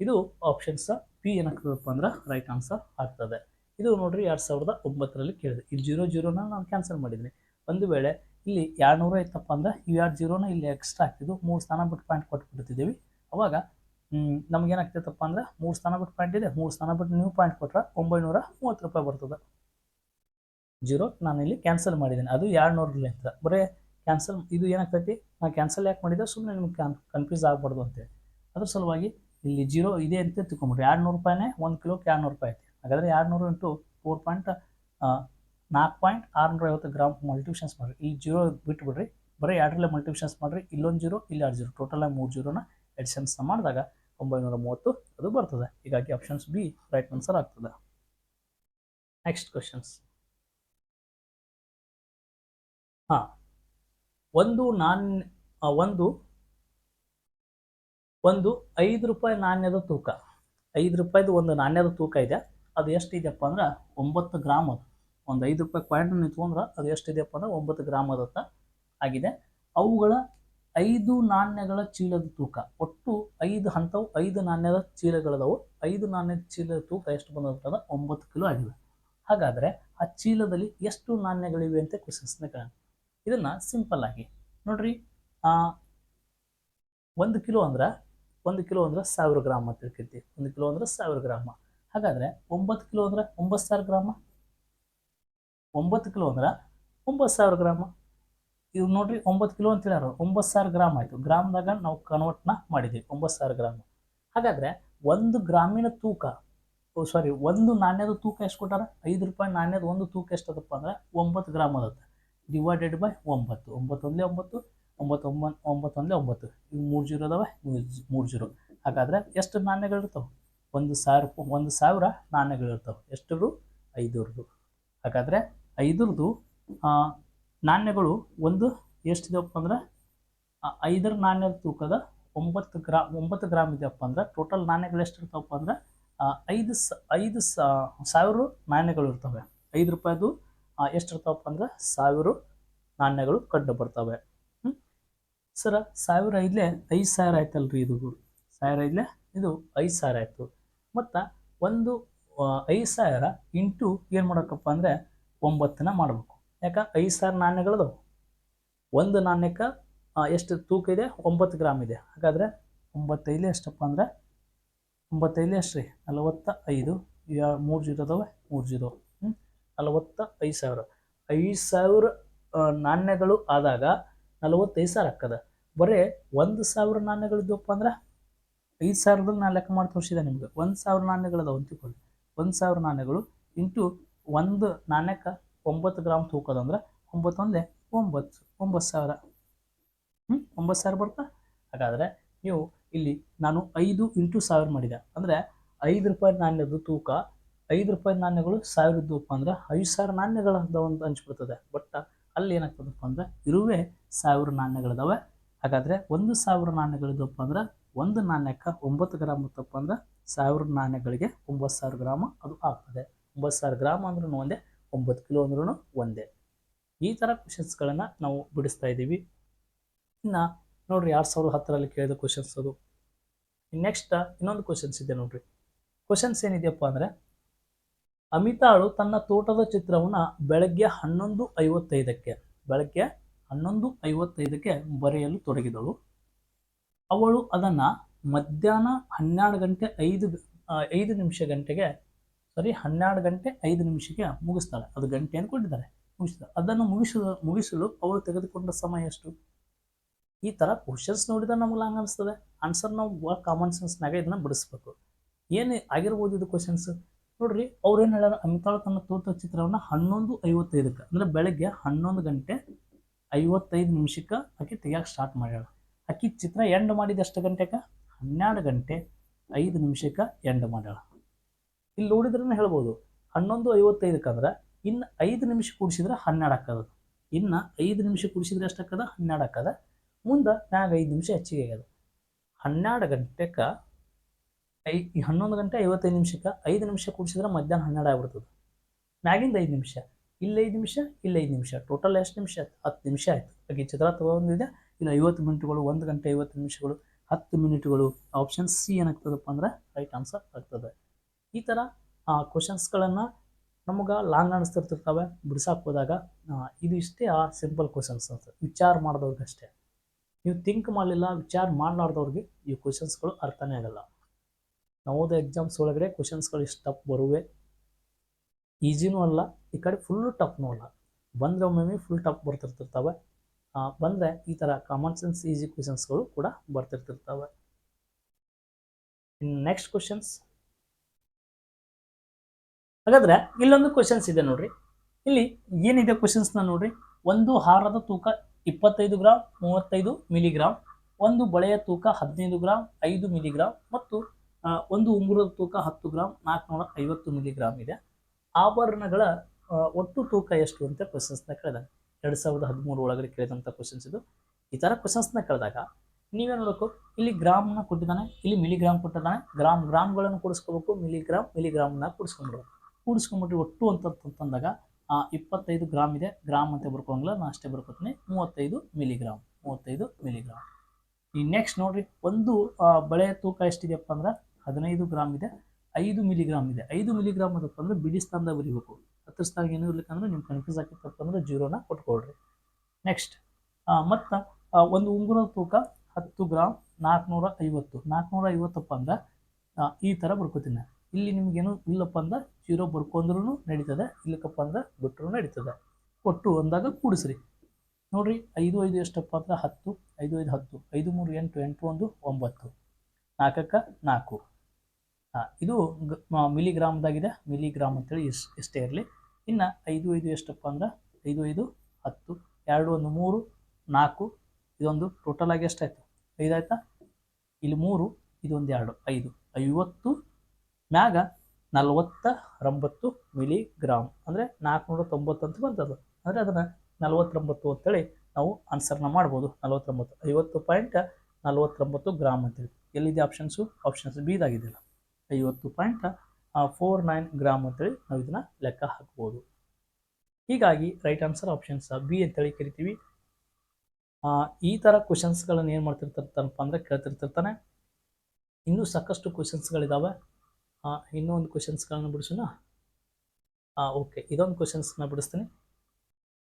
ಇದು ಆಪ್ಷನ್ಸ್ ಪಿ ಏನಾಗ್ತದಪ್ಪ ಅಂದ್ರೆ ರೈಟ್ ಆನ್ಸರ್ ಆಗ್ತದೆ. ಇದು ನೋಡ್ರಿ ಎರಡು ಸಾವಿರದ ಒಂಬತ್ತರಲ್ಲಿ ಕೇಳಿದೆ. ಇಲ್ಲಿ ಜೀರೋ ಜೀರೋನ ನಾನು ಕ್ಯಾನ್ಸಲ್ ಮಾಡಿದ್ದೀನಿ. ಒಂದು ವೇಳೆ ಇಲ್ಲಿ ಎರಡು ನೂರು ಇತ್ತಪ್ಪ ಅಂದ್ರೆ ಇವು ಎರಡು ಜೀರೋನ ಇಲ್ಲಿ ಎಕ್ಸ್ಟ್ರಾ ಆಗ್ತಿದ್ದು, ಮೂರು ಸ್ಥಾನ ಬಿಟ್ಟು ಪಾಯಿಂಟ್ ಕೊಟ್ಬಿಡ್ತಿದ್ದೀವಿ ಅವಾಗ ನಮ್ಗೆ ಏನಾಗ್ತಿತ್ತಪ್ಪ ಅಂದ್ರೆ ಮೂರು ಸ್ಥಾನ ಬಿಟ್ಟು ಪಾಯಿಂಟ್ ಇದೆ. ಮೂರು ಸ್ಥಾನ ಬಿಟ್ಟು ನೀವು ಪಾಯಿಂಟ್ ಕೊಟ್ರೆ ಒಂಬೈನೂರ ಮೂವತ್ತು ರೂಪಾಯಿ ಬರ್ತದೆ. ಜೀರೋ ನಾನು ಇಲ್ಲಿ ಕ್ಯಾನ್ಸಲ್ ಮಾಡಿದ್ದೀನಿ ಅದು ಎರಡು ನೂರಲ್ಲಿ ಅಂತ. ಬರೀ ಕ್ಯಾನ್ಸಲ್ ಇದು ಏನಾಗ್ತೈತಿ? ನಾನು ಕ್ಯಾನ್ಸಲ್ ಯಾಕೆ ಮಾಡಿದೆ? ಸುಮ್ಮನೆ ನಿಮ್ಗೆ ಕ್ಯಾನ್ ಕನ್ಫ್ಯೂಸ್ ಆಗಬಾರ್ದು ಅಂತೇಳಿ. ಅದ್ರ ಸಲುವಾಗಿ ಇಲ್ಲಿ ಜೀರೋ ಇದೆ ಅಂತ ತಿಳ್ಕೊಂಬಿಡ್ರಿ. ಎರಡು ನೂರು ರೂಪಾಯಿನೇ ಒಂದು ಕಿಲೋಕ್ಕೆ ಎರಡು ನೂರು ರೂಪಾಯಿ ಹಾಗಾದರೆ ಎರಡು ನೂರು ಇಂಟು ಫೋರ್ ಪಾಯಿಂಟ್ ನಾಲ್ಕು ಪಾಯಿಂಟ್ ಆರುನೂರ ಐವತ್ತು ಗ್ರಾಮ್ ಮಲ್ಟಿಪ್ಷನ್ಸ್ ಮಾಡಿರಿ. ಇಲ್ಲಿ ಜೀರೋ ಬಿಟ್ಬಿಡ್ರಿ. ಬರೀ ಎರಡರಲ್ಲೇ ಮಲ್ಟಿಪ್ಷನ್ಸ್ ಮಾಡಿರಿ. ಇಲ್ಲೊಂದು ಜೀರೋ ಇಲ್ಲಿ ಎರಡು ಜೀರೋ ಟೋಟಲಾಗಿ ಮೂರು ಜೀರೋನ ಎಡಿಷನ್ಸ್ನ ಮಾಡಿದಾಗ ಒಂಬೈನೂರ ಮೂವತ್ತು ಅದು ಬರ್ತದೆ. ಹೀಗಾಗಿ ಆಪ್ಷನ್ಸ್ ಬಿ ರೈಟ್ ಆನ್ಸರ್ ಆಗ್ತದೆ. ನೆಕ್ಸ್ಟ್ ಕ್ವಶನ್ಸ್ ಹಾಂ, ಒಂದು ನಾಣ್ಯ ಒಂದು ಒಂದು ಐದು ರೂಪಾಯಿ ನಾಣ್ಯದ ತೂಕ. ಐದು ರೂಪಾಯಿದು ಒಂದು ನಾಣ್ಯದ ತೂಕ ಇದೆ. ಅದು ಎಷ್ಟಿದೆಯಪ್ಪ ಅಂದ್ರೆ ಒಂಬತ್ತು ಗ್ರಾಮ್ ಅದು. ಒಂದು ಐದು ರೂಪಾಯಿ ಕಾಯಿನ್ ನಿಂತ್ಕೊಂಡ್ರೆ ಅದು ಎಷ್ಟಿದೆಯಪ್ಪ ಅಂದ್ರೆ ಒಂಬತ್ತು ಗ್ರಾಮ್ ಅದತ್ತ ಆಗಿದೆ. ಅವುಗಳ ಐದು ನಾಣ್ಯಗಳ ಚೀಲದ ತೂಕ. ಒಟ್ಟು ಐದು ಹಂತವು ಐದು ನಾಣ್ಯದ ಚೀಲಗಳದವು. ಐದು ನಾಣ್ಯದ ಚೀಲದ ತೂಕ ಎಷ್ಟು ಬಂದಂತಂದ್ರೆ ಒಂಬತ್ತು ಕಿಲೋ ಆಗಿದೆ. ಹಾಗಾದರೆ ಆ ಚೀಲದಲ್ಲಿ ಎಷ್ಟು ನಾಣ್ಯಗಳಿವೆ ಅಂತ ಕ್ವಶನ್ಸ್ನ ಕೇಳೋಣ. ಇದನ್ನ ಸಿಂಪಲ್ ಆಗಿ ನೋಡ್ರಿ. ಒಂದು ಕಿಲೋ ಅಂದ್ರೆ, ಒಂದು ಕಿಲೋ ಅಂದ್ರೆ ಸಾವಿರ ಗ್ರಾಮ್ ಅಂತ ತಿಳ್ಕೈತಿ. ಒಂದು ಕಿಲೋ ಅಂದ್ರೆ ಸಾವಿರ ಗ್ರಾಮ. ಹಾಗಾದ್ರೆ ಒಂಬತ್ತು ಕಿಲೋ ಅಂದ್ರೆ ಒಂಬತ್ತು ಸಾವಿರ ಗ್ರಾಮ. ಒಂಬತ್ತು ಕಿಲೋ ಅಂದ್ರೆ ಒಂಬತ್ತು ಸಾವಿರ ಗ್ರಾಮ. ಇವು ನೋಡ್ರಿ ಒಂಬತ್ತು ಕಿಲೋ ಅಂತ ಹೇಳ್ಯಾರ, ಒಂಬತ್ತು ಸಾವಿರ ಗ್ರಾಮ್ ಆಯಿತು. ಗ್ರಾಮ್ದಾಗ ನಾವು ಕನ್ವರ್ಟ್ನ ಮಾಡಿದ್ದೀವಿ ಒಂಬತ್ತು ಸಾವಿರ ಗ್ರಾಮ್. ಹಾಗಾದ್ರೆ ಒಂದು ಗ್ರಾಮಿನ ತೂಕ ಸಾರಿ ಒಂದು ನಾಣ್ಯದ ತೂಕ ಎಷ್ಟು ಕೊಟ್ಟಾರ? ಐದು ರೂಪಾಯಿ ನಾಣ್ಯದ ಒಂದು ತೂಕ ಎಷ್ಟು ಅದಪ್ಪ ಅಂದ್ರೆ ಒಂಬತ್ತು ಗ್ರಾಮ್ ಅದತ್ತೆ ಡಿವೈಡೆಡ್ ಬೈ ಒಂಬತ್ತು ಒಂಬತ್ತು ಒಂದೇ ಒಂಬತ್ತು ಒಂಬತ್ತು ಒಂಬತ್ತು ಒಂದೇ ಒಂಬತ್ತು. ಇವು ಮೂರು ಜೀರೋ ಅದಾವೆ ಮೂರು ಜೀರೋ. ಹಾಗಾದ್ರೆ ಎಷ್ಟು ನಾಣ್ಯಗಳಿರ್ತಾವೆ ಒಂದು ಸಾವಿರ ಒಂದು ಸಾವಿರ ನಾಣ್ಯಗಳಿರ್ತಾವೆ ಎಷ್ಟು ಐದರದು. ಹಾಗಾದರೆ ಐದರದು ನಾಣ್ಯಗಳು ಒಂದು ಎಷ್ಟಿದೆಯಪ್ಪ ಅಂದ್ರೆ ಐದರ ನಾಣ್ಯದ ತೂಕದ ಒಂಬತ್ತು ಗ್ರಾ ಒಂಬತ್ತು ಗ್ರಾಮ್ ಇದೆಯಪ್ಪ ಅಂದ್ರೆ ಟೋಟಲ್ ನಾಣ್ಯಗಳು ಎಷ್ಟು ಇರ್ತಾವಪ್ಪ ಅಂದ್ರೆ ಐದು ಸ ಐದು ಸಾವಿರ ನಾಣ್ಯಗಳು ಇರ್ತವೆ. ಐದು ರೂಪಾಯಿದು ಆ, ಎಷ್ಟು ಇರ್ತಾವಪ್ಪ ಅಂದ್ರೆ ಸಾವಿರ ನಾಣ್ಯಗಳು ಕಂಡು ಬರ್ತವೆ. ಹ್ಞೂ ಸರ ಸಾವಿರ ಐದ್ಲೆ ಐದು ಸಾವಿರ ಆಯ್ತಲ್ರಿ ಇದು. ಸಾವಿರ ಐದ್ಲೆ ಇದು ಐದು ಸಾವಿರ ಆಯಿತು. ಮತ್ತು ಒಂದು ಐದು ಸಾವಿರ ಇಂಟು ಏನು ಮಾಡಬೇಕಪ್ಪ ಅಂದರೆ ಒಂಬತ್ತನ್ನ ಮಾಡಬೇಕು. ಯಾಕೆ? ಐದು ಸಾವಿರ ನಾಣ್ಯಗಳದು ಒಂದು ನಾಣ್ಯಕ್ಕೆ ಎಷ್ಟು ತೂಕ ಇದೆ? ಒಂಬತ್ತು ಗ್ರಾಮ್ ಇದೆ. ಹಾಗಾದರೆ ಒಂಬತ್ತೈದು ಎಷ್ಟಪ್ಪ ಅಂದರೆ ಒಂಬತ್ತೈದು ಎಷ್ಟು ರೀ ನಲವತ್ತ ಐದು. ಮೂರು ಜೀರೋ ಅದಾವೆ? ಮೂರು ಜೀರೋ. ಹ್ಞೂ ನಲವತ್ತ ಐದು ಸಾವಿರ. ಐದು ಸಾವಿರ ನಾಣ್ಯಗಳು ಆದಾಗ ನಲವತ್ತೈದು ಸಾವಿರ ಆಗ್ತದೆ ಬರೀ ಒಂದು ಸಾವಿರ ನಾಣ್ಯಗಳಿದ್ದಪ್ಪ ಅಂದ್ರೆ ಐದು ಸಾವಿರದಲ್ಲಿ ನಾನು ಲೆಕ್ಕ ಮಾಡಿ ತೋರಿಸಿದೆ ನಿಮ್ಗೆ. ಒಂದು ಸಾವಿರ ನಾಣ್ಯಗಳದಾವ ತಿಳ್ಕೊಳ್ಳಿ ಒಂದು ಸಾವಿರ ನಾಣ್ಯಗಳು ಇಂಟು ಒಂದು ನಾಣ್ಯಕ್ಕೆ ಒಂಬತ್ತು ಗ್ರಾಮ್ ತೂಕದಂದ್ರೆ ಒಂಬತ್ತು ಒಂದೇ ಒಂಬತ್ತು ಒಂಬತ್ತು ಸಾವಿರ. ಹ್ಞೂ ಒಂಬತ್ತು ಸಾವಿರ ಬರ್ತಾ ಹಾಗಾದರೆ ನೀವು ಇಲ್ಲಿ ನಾನು ಐದು ಇಂಟು ಸಾವಿರ ಮಾಡಿದೆ. ಅಂದರೆ ಐದು ರೂಪಾಯಿ ನಾಣ್ಯದ ತೂಕ, ಐದು ರೂಪಾಯಿ ನಾಣ್ಯಗಳು ಸಾವಿರ ಇದ್ದವಪ್ಪ ಅಂದ್ರೆ ಐದು ಸಾವಿರ ನಾಣ್ಯಗಳ ಒಂದು ಹಂಚ್ಬಿಡ್ತದೆ ಬಟ್ ಅಲ್ಲಿ ಏನಾಗ್ತದಪ್ಪ ಅಂದ್ರೆ ಇರುವೆ ಸಾವಿರ ನಾಣ್ಯಗಳಿದಾವೆ. ಹಾಗಾದರೆ ಒಂದು ಸಾವಿರ ನಾಣ್ಯಗಳಿದ್ದವಪ್ಪ ಅಂದ್ರೆ ಒಂದು ನಾಣ್ಯಕ್ಕೆ ಒಂಬತ್ತು ಗ್ರಾಮ್ ಇತ್ತಪ್ಪ ಅಂದ್ರೆ ಸಾವಿರ ನಾಣ್ಯಗಳಿಗೆ ಒಂಬತ್ತು ಸಾವಿರ ಗ್ರಾಮ ಅದು ಆಗ್ತದೆ. ಒಂಬತ್ತು ಸಾವಿರ ಗ್ರಾಮ್ ಅಂದ್ರೂ ಒಂದೇ ಒಂಬತ್ತು ಕಿಲೋ ಅಂದ್ರೂ ಒಂದೇ. ಈ ಥರ ಕ್ವಶನ್ಸ್ಗಳನ್ನು ನಾವು ಬಿಡಿಸ್ತಾ ಇದ್ದೀವಿ. ಇನ್ನು ನೋಡ್ರಿ ಎರಡು ಸಾವಿರದ ಹತ್ತರಲ್ಲಿ ಕೇಳಿದ ಕ್ವಶನ್ಸ್ ಅದು. ನೆಕ್ಸ್ಟ್ ಇನ್ನೊಂದು ಕ್ವಶನ್ಸ್ ಇದೆ ನೋಡ್ರಿ. ಕ್ವಶನ್ಸ್ ಏನಿದೆಯಪ್ಪ ಅಂದರೆ, ಅಮಿತಾಳು ತನ್ನ ತೋಟದ ಚಿತ್ರವನ್ನು ಬೆಳಗ್ಗೆ ಹನ್ನೊಂದು ಐವತ್ತೈದಕ್ಕೆ, ಬೆಳಗ್ಗೆ ಹನ್ನೊಂದು ಐವತ್ತೈದಕ್ಕೆ ಬರೆಯಲು ತೊಡಗಿದಳು. ಅವಳು ಅದನ್ನು ಮಧ್ಯಾಹ್ನ ಹನ್ನೆರಡು ಗಂಟೆ ಐದು ಐದು ನಿಮಿಷ ಗಂಟೆಗೆ ಸರಿ ಹನ್ನೆರಡು ಗಂಟೆ ಐದು ನಿಮಿಷಕ್ಕೆ ಮುಗಿಸ್ತಾಳೆ. ಅದು ಗಂಟೆ ಕೊಟ್ಟಿದ್ದಾರೆ ಮುಗಿಸ್ತಾರೆ ಅದನ್ನು ಮುಗಿಸಲು ಮುಗಿಸಲು ಅವಳು ತೆಗೆದುಕೊಂಡ ಸಮಯ ಎಷ್ಟು? ಈ ಥರ ಕ್ವಶನ್ಸ್ ನೋಡಿದ್ರೆ ನಮ್ಗೆ ಹಂಗೆ ಅನಿಸ್ತದೆ. ಆನ್ಸರ್ ನಾವು ಕಾಮನ್ ಸೆನ್ಸ್ನಾಗ ಇದನ್ನ ಬಿಡಿಸ್ಬೇಕು. ಏನು ಆಗಿರ್ಬೋದು ಇದು ಕ್ವಶನ್ಸ್ ನೋಡ್ರಿ ಅವ್ರೇನು ಹೇಳ್ಯಾರ? ಅಮಿತಾಳ್ ತನ್ನ ತೋತ ಚಿತ್ರವನ್ನು ಹನ್ನೊಂದು ಐವತ್ತೈದಕ್ಕೆ, ಅಂದರೆ ಬೆಳಗ್ಗೆ ಹನ್ನೊಂದು ಗಂಟೆ ಐವತ್ತೈದು ನಿಮಿಷಕ್ಕೆ ಆಕೆ ತೆಗಿಯೋಕೆ ಸ್ಟಾರ್ಟ್ ಮಾಡ್ಯಾಳ. ಆಕೆ ಚಿತ್ರ ಎಂಡ್ ಮಾಡಿದ ಎಷ್ಟು ಗಂಟೆಗೆ ಹನ್ನೆರಡು ಗಂಟೆ ಐದು ನಿಮಿಷಕ್ಕೆ ಎಂಡ್ ಮಾಡ್ಯಾಳ. ಇಲ್ಲಿ ನೋಡಿದ್ರೂ ಹೇಳ್ಬೋದು. ಹನ್ನೊಂದು ಐವತ್ತೈದಕ್ಕೆ ಅಂದ್ರೆ ಇನ್ನು ಐದು ನಿಮಿಷ ಕೂಡಿಸಿದ್ರೆ ಹನ್ನೆರಡು ಹಾಕದ ಇನ್ನು ಐದು ನಿಮಿಷ ಕೂಡಿಸಿದ್ರೆ ಎಷ್ಟು ಹಾಕದ ಹನ್ನೆರಡು ಹಾಕದ ಮುಂದೆ ಮ್ಯಾಗ ಐದು ನಿಮಿಷ ಹೆಚ್ಚಿಗೆ ಆಗ್ಯದ. ಹನ್ನೆರಡು ಗಂಟೆಕ ಐ ಹನ್ನೊಂದು ಗಂಟೆ ಐವತ್ತೈದು ನಿಮಿಷಕ್ಕೆ ಐದು ನಿಮಿಷ ಕೂಡಿಸಿದ್ರೆ ಮಧ್ಯಾಹ್ನ ಹನ್ನೆರಡು ಆಗ್ಬಿಡ್ತದೆ. ಮ್ಯಾಗಿಂದ ಐದು ನಿಮಿಷ, ಇಲ್ಲಿ ಐದು ನಿಮಿಷ, ಇಲ್ಲಿ ಐದು ನಿಮಿಷ. ಟೋಟಲ್ ಎಷ್ಟು ನಿಮಿಷ ಆಯ್ತು? ಹತ್ತು ನಿಮಿಷ ಆಯಿತು. ಹಾಗೆ ಚಿತ್ರ ತಗೊಂಡಿದೆ ಇಲ್ಲಿ ಐವತ್ತು ಮಿನಿಟ್ಗಳು, ಒಂದು ಗಂಟೆ ಐವತ್ತು ನಿಮಿಷಗಳು, ಹತ್ತು ಮಿನಿಟ್ಗಳು. ಆಪ್ಷನ್ ಸಿ ಏನಾಗ್ತದಪ್ಪ ಅಂದ್ರೆ ರೈಟ್ ಆನ್ಸರ್ ಆಗ್ತದೆ. ಈ ಥರ ಕ್ವಶನ್ಸ್ಗಳನ್ನು ನಮಗೆ ಲಾಂಗ್ ಅನಿಸ್ತಿರ್ತಿರ್ತವೆ. ಬಿಡ್ಸಕ್ಕೆ ಹೋದಾಗ ಇದು ಇಷ್ಟೇ, ಆ ಸಿಂಪಲ್ ಕ್ವಶನ್ಸ್ ಅಂತ. ವಿಚಾರ ಮಾಡಿದವ್ರಿಗಷ್ಟೇ ನೀವು ಥಿಂಕ್ ಮಾಡಲಿಲ್ಲ, ವಿಚಾರ ಮಾಡಲಾರ್ದವ್ರಿಗೆ ಈ ಕ್ವಶನ್ಸ್ಗಳು ಅರ್ಥನೇ ಆಗಲ್ಲ. ನವೋದಯ ಎಕ್ಸಾಮ್ಸ್ ಒಳಗಡೆ ಕ್ವಶನ್ಸ್ಗಳು ಇಷ್ಟು ಟಫ್ ಬರುವೆ. ಈಸಿನೂ ಅಲ್ಲ, ಈ ಕಡೆ ಫುಲ್ಲು ಟಫ್ನೂ ಅಲ್ಲ. ಬಂದರೆ ಒಮ್ಮೊಮ್ಮೆ ಫುಲ್ ಟಫ್ ಬರ್ತಿರ್ತಿರ್ತವೆ. ಬಂದರೆ ಈ ಥರ ಕಾಮನ್ ಸೆನ್ಸ್ ಈಸಿ ಕ್ವಶನ್ಸ್ಗಳು ಕೂಡ ಬರ್ತಿರ್ತಿರ್ತವೆ. ನೆಕ್ಸ್ಟ್ ಕ್ವಶನ್ಸ್ ಹಾಗಾದ್ರೆ ಇಲ್ಲೊಂದು ಕ್ವಶನ್ಸ್ ಇದೆ ನೋಡ್ರಿ. ಇಲ್ಲಿ ಏನಿದೆ ಕ್ವಶನ್ಸ್ನ ನೋಡ್ರಿ? ಒಂದು ಹಾರದ ತೂಕ ಇಪ್ಪತ್ತೈದು ಗ್ರಾಮ್ ಮೂವತ್ತೈದು ಮಿಲಿಗ್ರಾಮ್ ಒಂದು ಬಳೆಯ ತೂಕ ಹದಿನೈದು ಗ್ರಾಮ್ ಐದು ಮಿಲಿಗ್ರಾಮ್ ಮತ್ತು ಒಂದು ಉಂಗುರದ ತೂಕ ಹತ್ತು ಗ್ರಾಮ್ ನಾಲ್ಕುನೂರ ಐವತ್ತು ಮಿಲಿಗ್ರಾಮ್ ಇದೆ. ಆಭರಣಗಳ ಒಟ್ಟು ತೂಕ ಎಷ್ಟು ಅಂತ ಕ್ವಶನ್ಸ್ನ ಕೇಳಿದಾಗ, ಎರಡು ಸಾವಿರದ ಹದಿಮೂರು ಒಳಗಡೆ ಕೇಳಿದಂಥ ಕ್ವಶನ್ಸ್ ಇದು. ಈ ಥರ ಕ್ವಶನ್ಸ್ನ ಕೇಳಿದಾಗ, ನೀವೇ ನೋಡಬೇಕು, ಇಲ್ಲಿ ಗ್ರಾಮ್ನ ಕೊಟ್ಟಿದ್ದಾನೆ, ಇಲ್ಲಿ ಮಿಲಿಗ್ರಾಮ್ ಕೊಟ್ಟಿದ್ದಾನೆ ಗ್ರಾಮ್ ಗ್ರಾಮ್ಗಳನ್ನು ಕೂಡಿಸ್ಕೋಬೇಕು ಮಿಲಿಗ್ರಾಮ್ ಮಿಲಿಗ್ರಾಮ್ನ ಕೂಡಿಸ್ಕೊಂಡ್ಬಿಡ್ಬೇಕು. ಕೂಡಿಸ್ಕೊಂಡ್ಬಿಟ್ಟು ಒಟ್ಟು ಅಂತಂತಂದಾಗ ಇಪ್ಪತ್ತೈದು ಗ್ರಾಮ್ ಇದೆ. ಗ್ರಾಮ್ ಅಂತ ಬರ್ಕೊಂಗಿಲ್ಲ ನಾನು ಅಷ್ಟೇ ಬರ್ಕೊತೀನಿ. ಮೂವತ್ತೈದು ಮಿಲಿಗ್ರಾಮ್ ಮೂವತ್ತೈದು ಮಿಲಿಗ್ರಾಮ್ ಈ ನೆಕ್ಸ್ಟ್ ನೋಡ್ರಿ, ಒಂದು ಬಳೆ ತೂಕ ಎಷ್ಟಿದೆಯಪ್ಪ ಅಂದ್ರೆ, ಹದಿನೈದು ಗ್ರಾಮ್ ಇದೆ, ಐದು ಮಿಲಿಗ್ರಾಮ್ ಇದೆ. ಐದು ಮಿಲಿಗ್ರಾಮ್ ಅದಪ್ಪ ಅಂದ್ರೆ ಬಿಡಿ ಸ್ಥಾನದಾಗ ಬರಿಬೇಕು ಹತ್ತು ಸ್ಥಾನ ಏನು ಇರ್ಲಿಕ್ಕಂದ್ರೆ ನಿಮ್ಗೆ ಕನ್ಫ್ಯೂಸ್ ಆಗಿತ್ತಪ್ಪ ಅಂದ್ರೆ ಜೀರೋನ ಕೊಟ್ಕೊಳ್ರಿ. ನೆಕ್ಸ್ಟ್ ಮತ್ತು ಒಂದು ಉಂಗುರದ ತೂಕ ಹತ್ತು ಗ್ರಾಮ್ ನಾಲ್ಕುನೂರ ಐವತ್ತು. ನಾಲ್ಕುನೂರ ಐವತ್ತಪ್ಪ ಅಂದ್ರೆ ಈ ಥರ ಬರ್ಕೋತೀನಿ. ಇಲ್ಲಿ ನಿಮಗೇನು ಇಲ್ಲಪ್ಪ ಅಂದ್ರೆ ಜೀರೋ ಬರ್ಕೊಂಡ್ರೂ ನಡೀತದೆ ಇಲ್ಲಕ್ಕಪ್ಪ ಅಂದ್ರೆ ಬಿಟ್ಟರು ನಡೀತದೆ. ಒಟ್ಟು ಅಂದಾಗ ಕೂಡಿಸ್ರಿ. ನೋಡ್ರಿ, ಐದು ಐದು ಎಷ್ಟಪ್ಪ ಅಂದ್ರೆ ಹತ್ತು, ಐದು ಐದು ಹತ್ತು, ಐದು, ಮೂರು, ಎಂಟು ಎಂಟು, ಒಂದು, ಒಂಬತ್ತು. ನಾಲ್ಕಕ್ಕೆ ನಾಲ್ಕು. ಹಾಂ, ಇದು ಮಿಲಿಗ್ರಾಮ್ದಾಗಿದೆ, ಮಿಲಿಗ್ರಾಮ್ ಅಂತೇಳಿ ಇಷ್ಟು ಇಷ್ಟೇ ಇರಲಿ. ಇನ್ನು ಐದು ಐದು ಎಷ್ಟಪ್ಪ ಅಂದ್ರೆ ಐದು ಐದು, ಹತ್ತು, ಎರಡು, ಒಂದು, ಮೂರು, ನಾಲ್ಕು, ಇದೊಂದು ಟೋಟಲ್ ಆಗಿ ಐದಾಯ್ತಾ? ಇಲ್ಲಿ ಮೂರು, ಇದೊಂದು ಎರಡು, ಐದು. ಐವತ್ತು ಮ್ಯಾಗ ನಲವತ್ತ ಮಿಲಿ ಮಿಲಿಗ್ರಾಮ್ ಅಂದರೆ ನಾಲ್ಕುನೂರ ತೊಂಬತ್ತು ಅಂತ ಬಂತದು ಅಂದರೆ ಅದನ್ನು ನಲವತ್ತೊಂಬತ್ತು ಅಂತೇಳಿ ನಾವು ಆನ್ಸರ್ನ ಮಾಡ್ಬೋದು. ನಲವತ್ತೊಂಬತ್ತು, ಐವತ್ತು ಪಾಯಿಂಟ್ ನಲವತ್ತೊಂಬತ್ತು ಗ್ರಾಮ್ ಅಂತೇಳಿ. ಎಲ್ಲಿದೆ ಆಪ್ಷನ್ಸು ಆಪ್ಷನ್ಸ್ ಬೀದಾಗಿದ್ದಿಲ್ಲ ಐವತ್ತು ಪಾಯಿಂಟ್ ಫೋರ್ ನೈನ್ ಗ್ರಾಮ್ ಅಂತೇಳಿ ನಾವು ಇದನ್ನು ಲೆಕ್ಕ ಹಾಕ್ಬೋದು. ಹೀಗಾಗಿ ರೈಟ್ ಆನ್ಸರ್ ಆಪ್ಷನ್ಸ್ ಬಿ ಅಂತೇಳಿ ಕರಿತೀವಿ. ಈ ಥರ ಕ್ವಶನ್ಸ್ಗಳನ್ನು ಏನು ಮಾಡ್ತಿರ್ತಾರಪ್ಪ ಅಂದರೆ ಕೇಳ್ತಿರ್ತಿರ್ತಾನೆ ಇನ್ನೂ ಸಾಕಷ್ಟು ಕ್ವಶನ್ಸ್ಗಳಿದ್ದಾವೆ ಇನ್ನೂ ಒಂದು ಕ್ವಶನ್ಸ್ಗಳನ್ನ ಬಿಡಿಸೋಣ? ಓಕೆ ಇದೊಂದು ಕ್ವಶನ್ಸ್ನ ಬಿಡಿಸ್ತೀನಿ.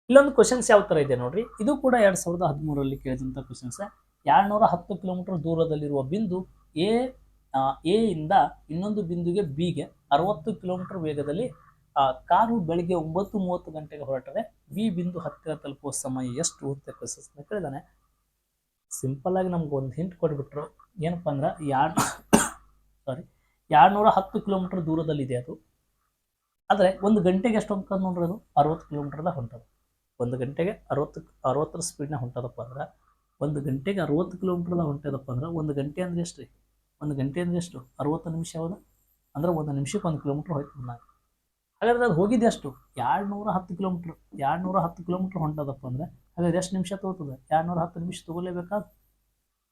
ಇಲ್ಲೊಂದು ಕ್ವಶನ್ಸ್ ಯಾವ ಥರ ಇದೆ ನೋಡ್ರಿ? ಇದು ಕೂಡ ಎರಡು ಸಾವಿರದ ಹದಿಮೂರರಲ್ಲಿ ಕೇಳಿದಂಥ ಕ್ವಶನ್ಸ್ ಎರಡುನೂರ ಹತ್ತು ಕಿಲೋಮೀಟರ್ ದೂರದಲ್ಲಿರುವ ಬಿಂದು ಎ ಎ ಇಂದ ಇನ್ನೊಂದು ಬಿಂದುಗೆ ಬಿಗೆ ಅರವತ್ತು ಕಿಲೋಮೀಟರ್ ವೇಗದಲ್ಲಿ ಕಾರು ಬೆಳಿಗ್ಗೆ ಒಂಬತ್ತು ಮೂವತ್ತು ಗಂಟೆಗೆ ಹೊರಟರೆ ಬಿ ಬಿಂದು ಹತ್ತಿರ ತಲುಪುವ ಸಮಯ ಎಷ್ಟು ಅಂತ ಕ್ವಶನ್ಸ್ನ ಕೇಳಿದಾನೆ. ಸಿಂಪಲ್ ಆಗಿ ನಮ್ಗೆ ಒಂದು ಹಿಂಟ್ ಕೊಟ್ಬಿಟ್ರು. ಏನಪ್ಪ ಅಂದ್ರೆ ಎರಡು ಸಾರಿ ಎರಡುನೂರ ಹತ್ತು ಕಿಲೋಮೀಟರ್ ದೂರದಲ್ಲಿದೆ ಅದು. ಆದರೆ ಒಂದು ಗಂಟೆಗೆ ಎಷ್ಟು ಹೊಂಟದ ನೋಡ್ರಿ ಅದು? ಅರವತ್ತು ಕಿಲೋಮೀಟರ್ದಾಗ ಹೊಂಟದ. ಒಂದು ಗಂಟೆಗೆ ಅರವತ್ತು, ಅರವತ್ತರ ಸ್ಪೀಡ್ನ ಹೊಂಟದಪ್ಪ ಅಂದ್ರೆ, ಒಂದು ಗಂಟೆಗೆ ಅರವತ್ತು ಕಿಲೋಮೀಟರ್ದಾಗ ಹೊಂಟದಪ್ಪ ಅಂದ್ರೆ, ಒಂದು ಗಂಟೆ ಅಂದ್ರೆ ಎಷ್ಟು ರೀ ಒಂದು ಗಂಟೆ ಅಂದ್ರೆ ಎಷ್ಟು? ಅರವತ್ತು ನಿಮಿಷ ಯಾವುದು? ಅಂದ್ರೆ ಒಂದು ನಿಮಿಷಕ್ಕೆ ಒಂದು ಕಿಲೋಮೀಟ್ರ್ ಹೋಯ್ತು ನಾನು ಹಾಗಾದ್ರೆ ಅದು ಹೋಗಿದ್ದು ಎಷ್ಟು? ಎರಡು ನೂರ ಹತ್ತು ಕಿಲೋಮೀಟ್ರ್ ಎರಡು ನೂರ ಹತ್ತು ಕಿಲೋಮೀಟ್ರ್ ಹೊಂಟದಪ್ಪ ಅಂದ್ರೆ, ಹಾಗಾದ್ರೆ ಎಷ್ಟು ನಿಮಿಷ ತಗೋತದೆ? ಎರಡು ನೂರ ಹತ್ತು ನಿಮಿಷ ತಗೋಲೇಬೇಕಾ?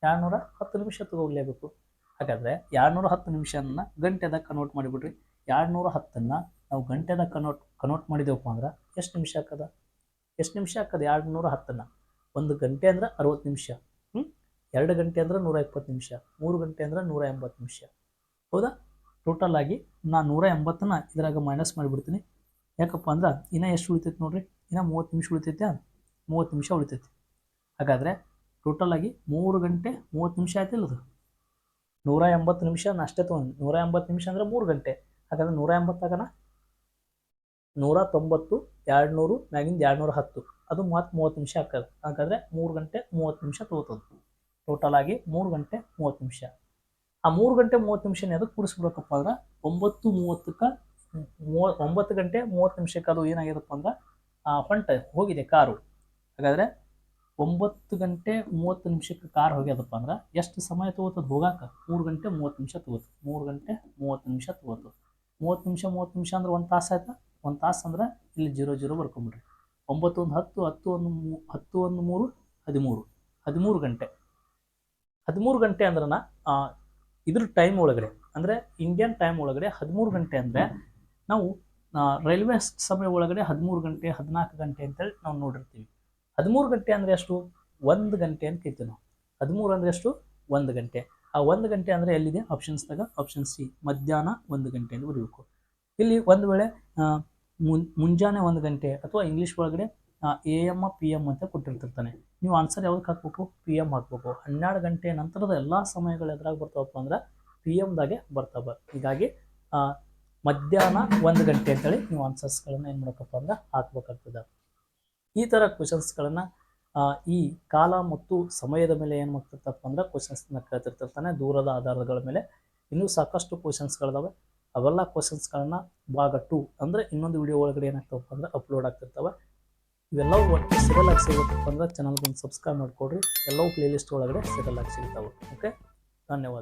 ಎರಡು ನೂರ ಹತ್ತು ನಿಮಿಷ ತಗೋಲೇಬೇಕು. ಹಾಗಾದರೆ ಎರಡುನೂರ ಹತ್ತು ನಿಮಿಷನ ಗಂಟೆದಾಗ ಕನ್ವರ್ಟ್ ಮಾಡಿಬಿಡ್ರಿ. ಎರಡುನೂರ ಹತ್ತನ್ನು ನಾವು ಗಂಟೆದಾಗ ಕನ್ವರ್ಟ್ ಕನ್ವರ್ಟ್ ಮಾಡಿದೆವಪ್ಪ ಅಂದ್ರೆ ಎಷ್ಟು ನಿಮಿಷ ಹಾಕದ ಎಷ್ಟು ನಿಮಿಷ ಹಾಕದ ಎರಡು ನೂರ ಹತ್ತನ್ನು ಒಂದು ಗಂಟೆ ಅಂದ್ರೆ ಅರವತ್ತು ನಿಮಿಷ. ಹ್ಞೂ ಎರಡು ಗಂಟೆ ಅಂದ್ರೆ ನೂರ ಇಪ್ಪತ್ತು ನಿಮಿಷ. ಮೂರು ಗಂಟೆ ಅಂದ್ರೆ ನೂರ ಎಂಬತ್ತು ನಿಮಿಷ. ಹೌದಾ? ಟೋಟಲ್ ಆಗಿ ನಾನು ನೂರ ಎಂಬತ್ತನ್ನು ಇದ್ರಾಗ ಮೈನಸ್ ಮಾಡಿಬಿಡ್ತೀನಿ. ಯಾಕಪ್ಪ ಅಂದ್ರೆ ಇನ್ನೂ ಎಷ್ಟು ಉಳಿತೈತೆ ನೋಡ್ರಿ? ಇನ್ನೂ ಮೂವತ್ತು ನಿಮಿಷ ಉಳಿತೈತೆ ಮೂವತ್ತು ನಿಮಿಷ ಉಳಿತೈತಿ. ಹಾಗಾದರೆ ಟೋಟಲ್ ಆಗಿ ಮೂರು ಗಂಟೆ ಮೂವತ್ತು ನಿಮಿಷ ಆಯ್ತಿಲ್ಲ ಅದು? ನೂರ ಎಂಬತ್ತು ನಿಮಿಷ ಅಷ್ಟೇ ತೊಗೊಂಡು ನೂರ ಎಂಬತ್ತು ನಿಮಿಷ ಅಂದರೆ ಮೂರು ಗಂಟೆ. ಹಾಗಾದ್ರೆ ನೂರ ಎಂಬತ್ತಾಗಣ ನೂರ ತೊಂಬತ್ತು ಎರಡು ನೂರು ಮ್ಯಾಗಿಂದ ಎರಡು ನೂರ ಹತ್ತು. ಅದು ಮೂವತ್ತು ಮೂವತ್ತು ನಿಮಿಷ ಆಗ್ತದೆ. ಹಾಗಾದರೆ ಮೂರು ಗಂಟೆ, ಮೂವತ್ತು ನಿಮಿಷ ತೊಗೊತದ್ದು ಟೋಟಲ್ ಆಗಿ ಮೂರು ಗಂಟೆ, ಮೂವತ್ತು ನಿಮಿಷ. ಆ ಮೂರು ಗಂಟೆ, ಮೂವತ್ತು ನಿಮಿಷ ಅದು ಕೂಡಿಸ್ಬಿಡೋಕಪ್ಪ ಅಂದ್ರೆ ಒಂಬತ್ತು, ಮೂವತ್ತಕ್ಕೆ ಮೂವ ಒಂಬತ್ತು ಗಂಟೆ, ಮೂವತ್ತು ನಿಮಿಷಕ್ಕೆ ಅದು ಏನಾಗಿದಪ್ಪ ಅಂದ್ರೆ ಹೊಂಟ ಹೋಗಿದೆ ಕಾರು. ಹಾಗಾದ್ರೆ ಒಂಬತ್ತು ಗಂಟೆ ಮೂವತ್ತು ನಿಮಿಷಕ್ಕೆ ಕಾರ್ ಹೋಗ್ಯದಪ್ಪ ಅಂದ್ರೆ ಎಷ್ಟು ಸಮಯ ತಗೋತದ ಹೋಗಾಕ? ಮೂರು ಗಂಟೆ ಮೂವತ್ತು ನಿಮಿಷ ತಗೋತು. ಮೂರು ಗಂಟೆ ಮೂವತ್ತು ನಿಮಿಷ ತಗೋತು. ಮೂವತ್ತು ನಿಮಿಷ ಮೂವತ್ತು ನಿಮಿಷ ಅಂದ್ರೆ ಒಂದು ತಾಸು ಆಯ್ತಾ? ಒಂದು ತಾಸು ಅಂದ್ರೆ ಇಲ್ಲಿ ಜೀರೋ ಜೀರೋ ಬರ್ಕೊಂಬಿಡ್ರಿ. ಒಂಬತ್ತು ಒಂದು ಹತ್ತು ಹತ್ತು ಒಂದು ಮೂ, ಹತ್ತು ಒಂದು ಮೂರು, ಹದಿಮೂರು. ಹದಿಮೂರು ಗಂಟೆ. ಹದಿಮೂರು ಗಂಟೆ ಅಂದ್ರೆ ಇದ್ರ ಟೈಮ್ ಒಳಗಡೆ, ಅಂದರೆ ಇಂಡಿಯನ್ ಟೈಮ್ ಒಳಗಡೆ ಹದಿಮೂರು ಗಂಟೆ ಅಂದರೆ ನಾವು ರೈಲ್ವೆ ಸಮಯ ಒಳಗಡೆ ಹದಿಮೂರು ಗಂಟೆ, ಹದಿನಾಲ್ಕು ಗಂಟೆ ಅಂತೇಳಿ ನಾವು ನೋಡಿರ್ತೀವಿ. ಹದಿಮೂರು ಗಂಟೆ ಅಂದರೆ ಎಷ್ಟು? ಒಂದು ಗಂಟೆ ಅಂತ ಕರಿತೀವಿ ನಾವು. ಹದಿಮೂರು ಅಂದರೆ ಎಷ್ಟು? ಒಂದು ಗಂಟೆ. ಆ ಒಂದು ಗಂಟೆ ಅಂದರೆ ಎಲ್ಲಿದೆ? ಆಪ್ಷನ್ಸ್ದಾಗ ಆಪ್ಷನ್ ಸಿ ಮಧ್ಯಾಹ್ನ ಒಂದು ಗಂಟೆ ಅಂತ ಬರೀಬೇಕು. ಇಲ್ಲಿ ಒಂದು ವೇಳೆ ಮುಂಜಾನೆ ಒಂದು ಗಂಟೆ ಅಥವಾ ಇಂಗ್ಲೀಷ್ ಒಳಗಡೆ ಎ ಎಂ ಪಿ ಎಂ ಅಂತ ಕೊಟ್ಟಿರ್ತಿರ್ತಾನೆ. ನೀವು ಆನ್ಸರ್ ಯಾವ್ದಕ್ಕೆ ಹಾಕ್ಬೇಕು? ಪಿ ಎಂ ಹಾಕ್ಬೇಕು. ಹನ್ನೆರಡು ಗಂಟೆ ನಂತರದ ಎಲ್ಲ ಸಮಯಗಳು ಎದ್ರಾಗ ಬರ್ತಾವಪ್ಪ ಅಂದ್ರೆ ಪಿ ಎಮ್ದಾಗೆ ಬರ್ತಾವ. ಹೀಗಾಗಿ ಮಧ್ಯಾಹ್ನ ಒಂದು ಗಂಟೆ ಅಂತೇಳಿ ನೀವು ಆನ್ಸರ್ಸ್ಗಳನ್ನು ಏನು ಮಾಡಬೇಕಪ್ಪ ಅಂದ್ರೆ ಹಾಕ್ಬೇಕಾಗ್ತದೆ. ಈ ಥರ ಕ್ವಶನ್ಸ್ಗಳನ್ನು ಈ ಕಾಲ ಮತ್ತು ಸಮಯದ ಮೇಲೆ ಏನು ಮಾಡ್ತಿರ್ತಪ್ಪ ಅಂದ್ರೆ ಕ್ವಶನ್ಸ್ನ ಕೇಳ್ತಿರ್ತಾನೆ ದೂರದ ಆಧಾರಗಳ ಮೇಲೆ ಇನ್ನೂ ಸಾಕಷ್ಟು ಕ್ವಶನ್ಸ್ಗಳಿದಾವೆ ಅವೆಲ್ಲ ಕ್ವಶನ್ಸ್ಗಳನ್ನ ಭಾಗ ಟು ಅಂದರೆ ಇನ್ನೊಂದು ವಿಡಿಯೋ ಒಳಗಡೆ ಏನಾಗ್ತವಪ್ಪ ಅಂದ್ರೆ ಅಪ್ಲೋಡ್ ಆಗ್ತಿರ್ತವೆ. ಇವೆಲ್ಲವೂ ಒಟ್ಟು ಸಿಗಲ್ ಆಗಿ ಸಿಗಬೇಕಪ್ಪ ಅಂದ್ರೆ ಚಾನಲ್ಗೊಂದು ಸಬ್ಸ್ಕ್ರೈಬ್ ಮಾಡಿಕೊಡ್ರಿ. ಎಲ್ಲವೂ ಪ್ಲೇಲಿಸ್ಟ್ ಒಳಗಡೆ ಸಿಗಲ್ ಆಗಿ ಸಿಗ್ತಾವೆ ಓಕೆ ಧನ್ಯವಾದ.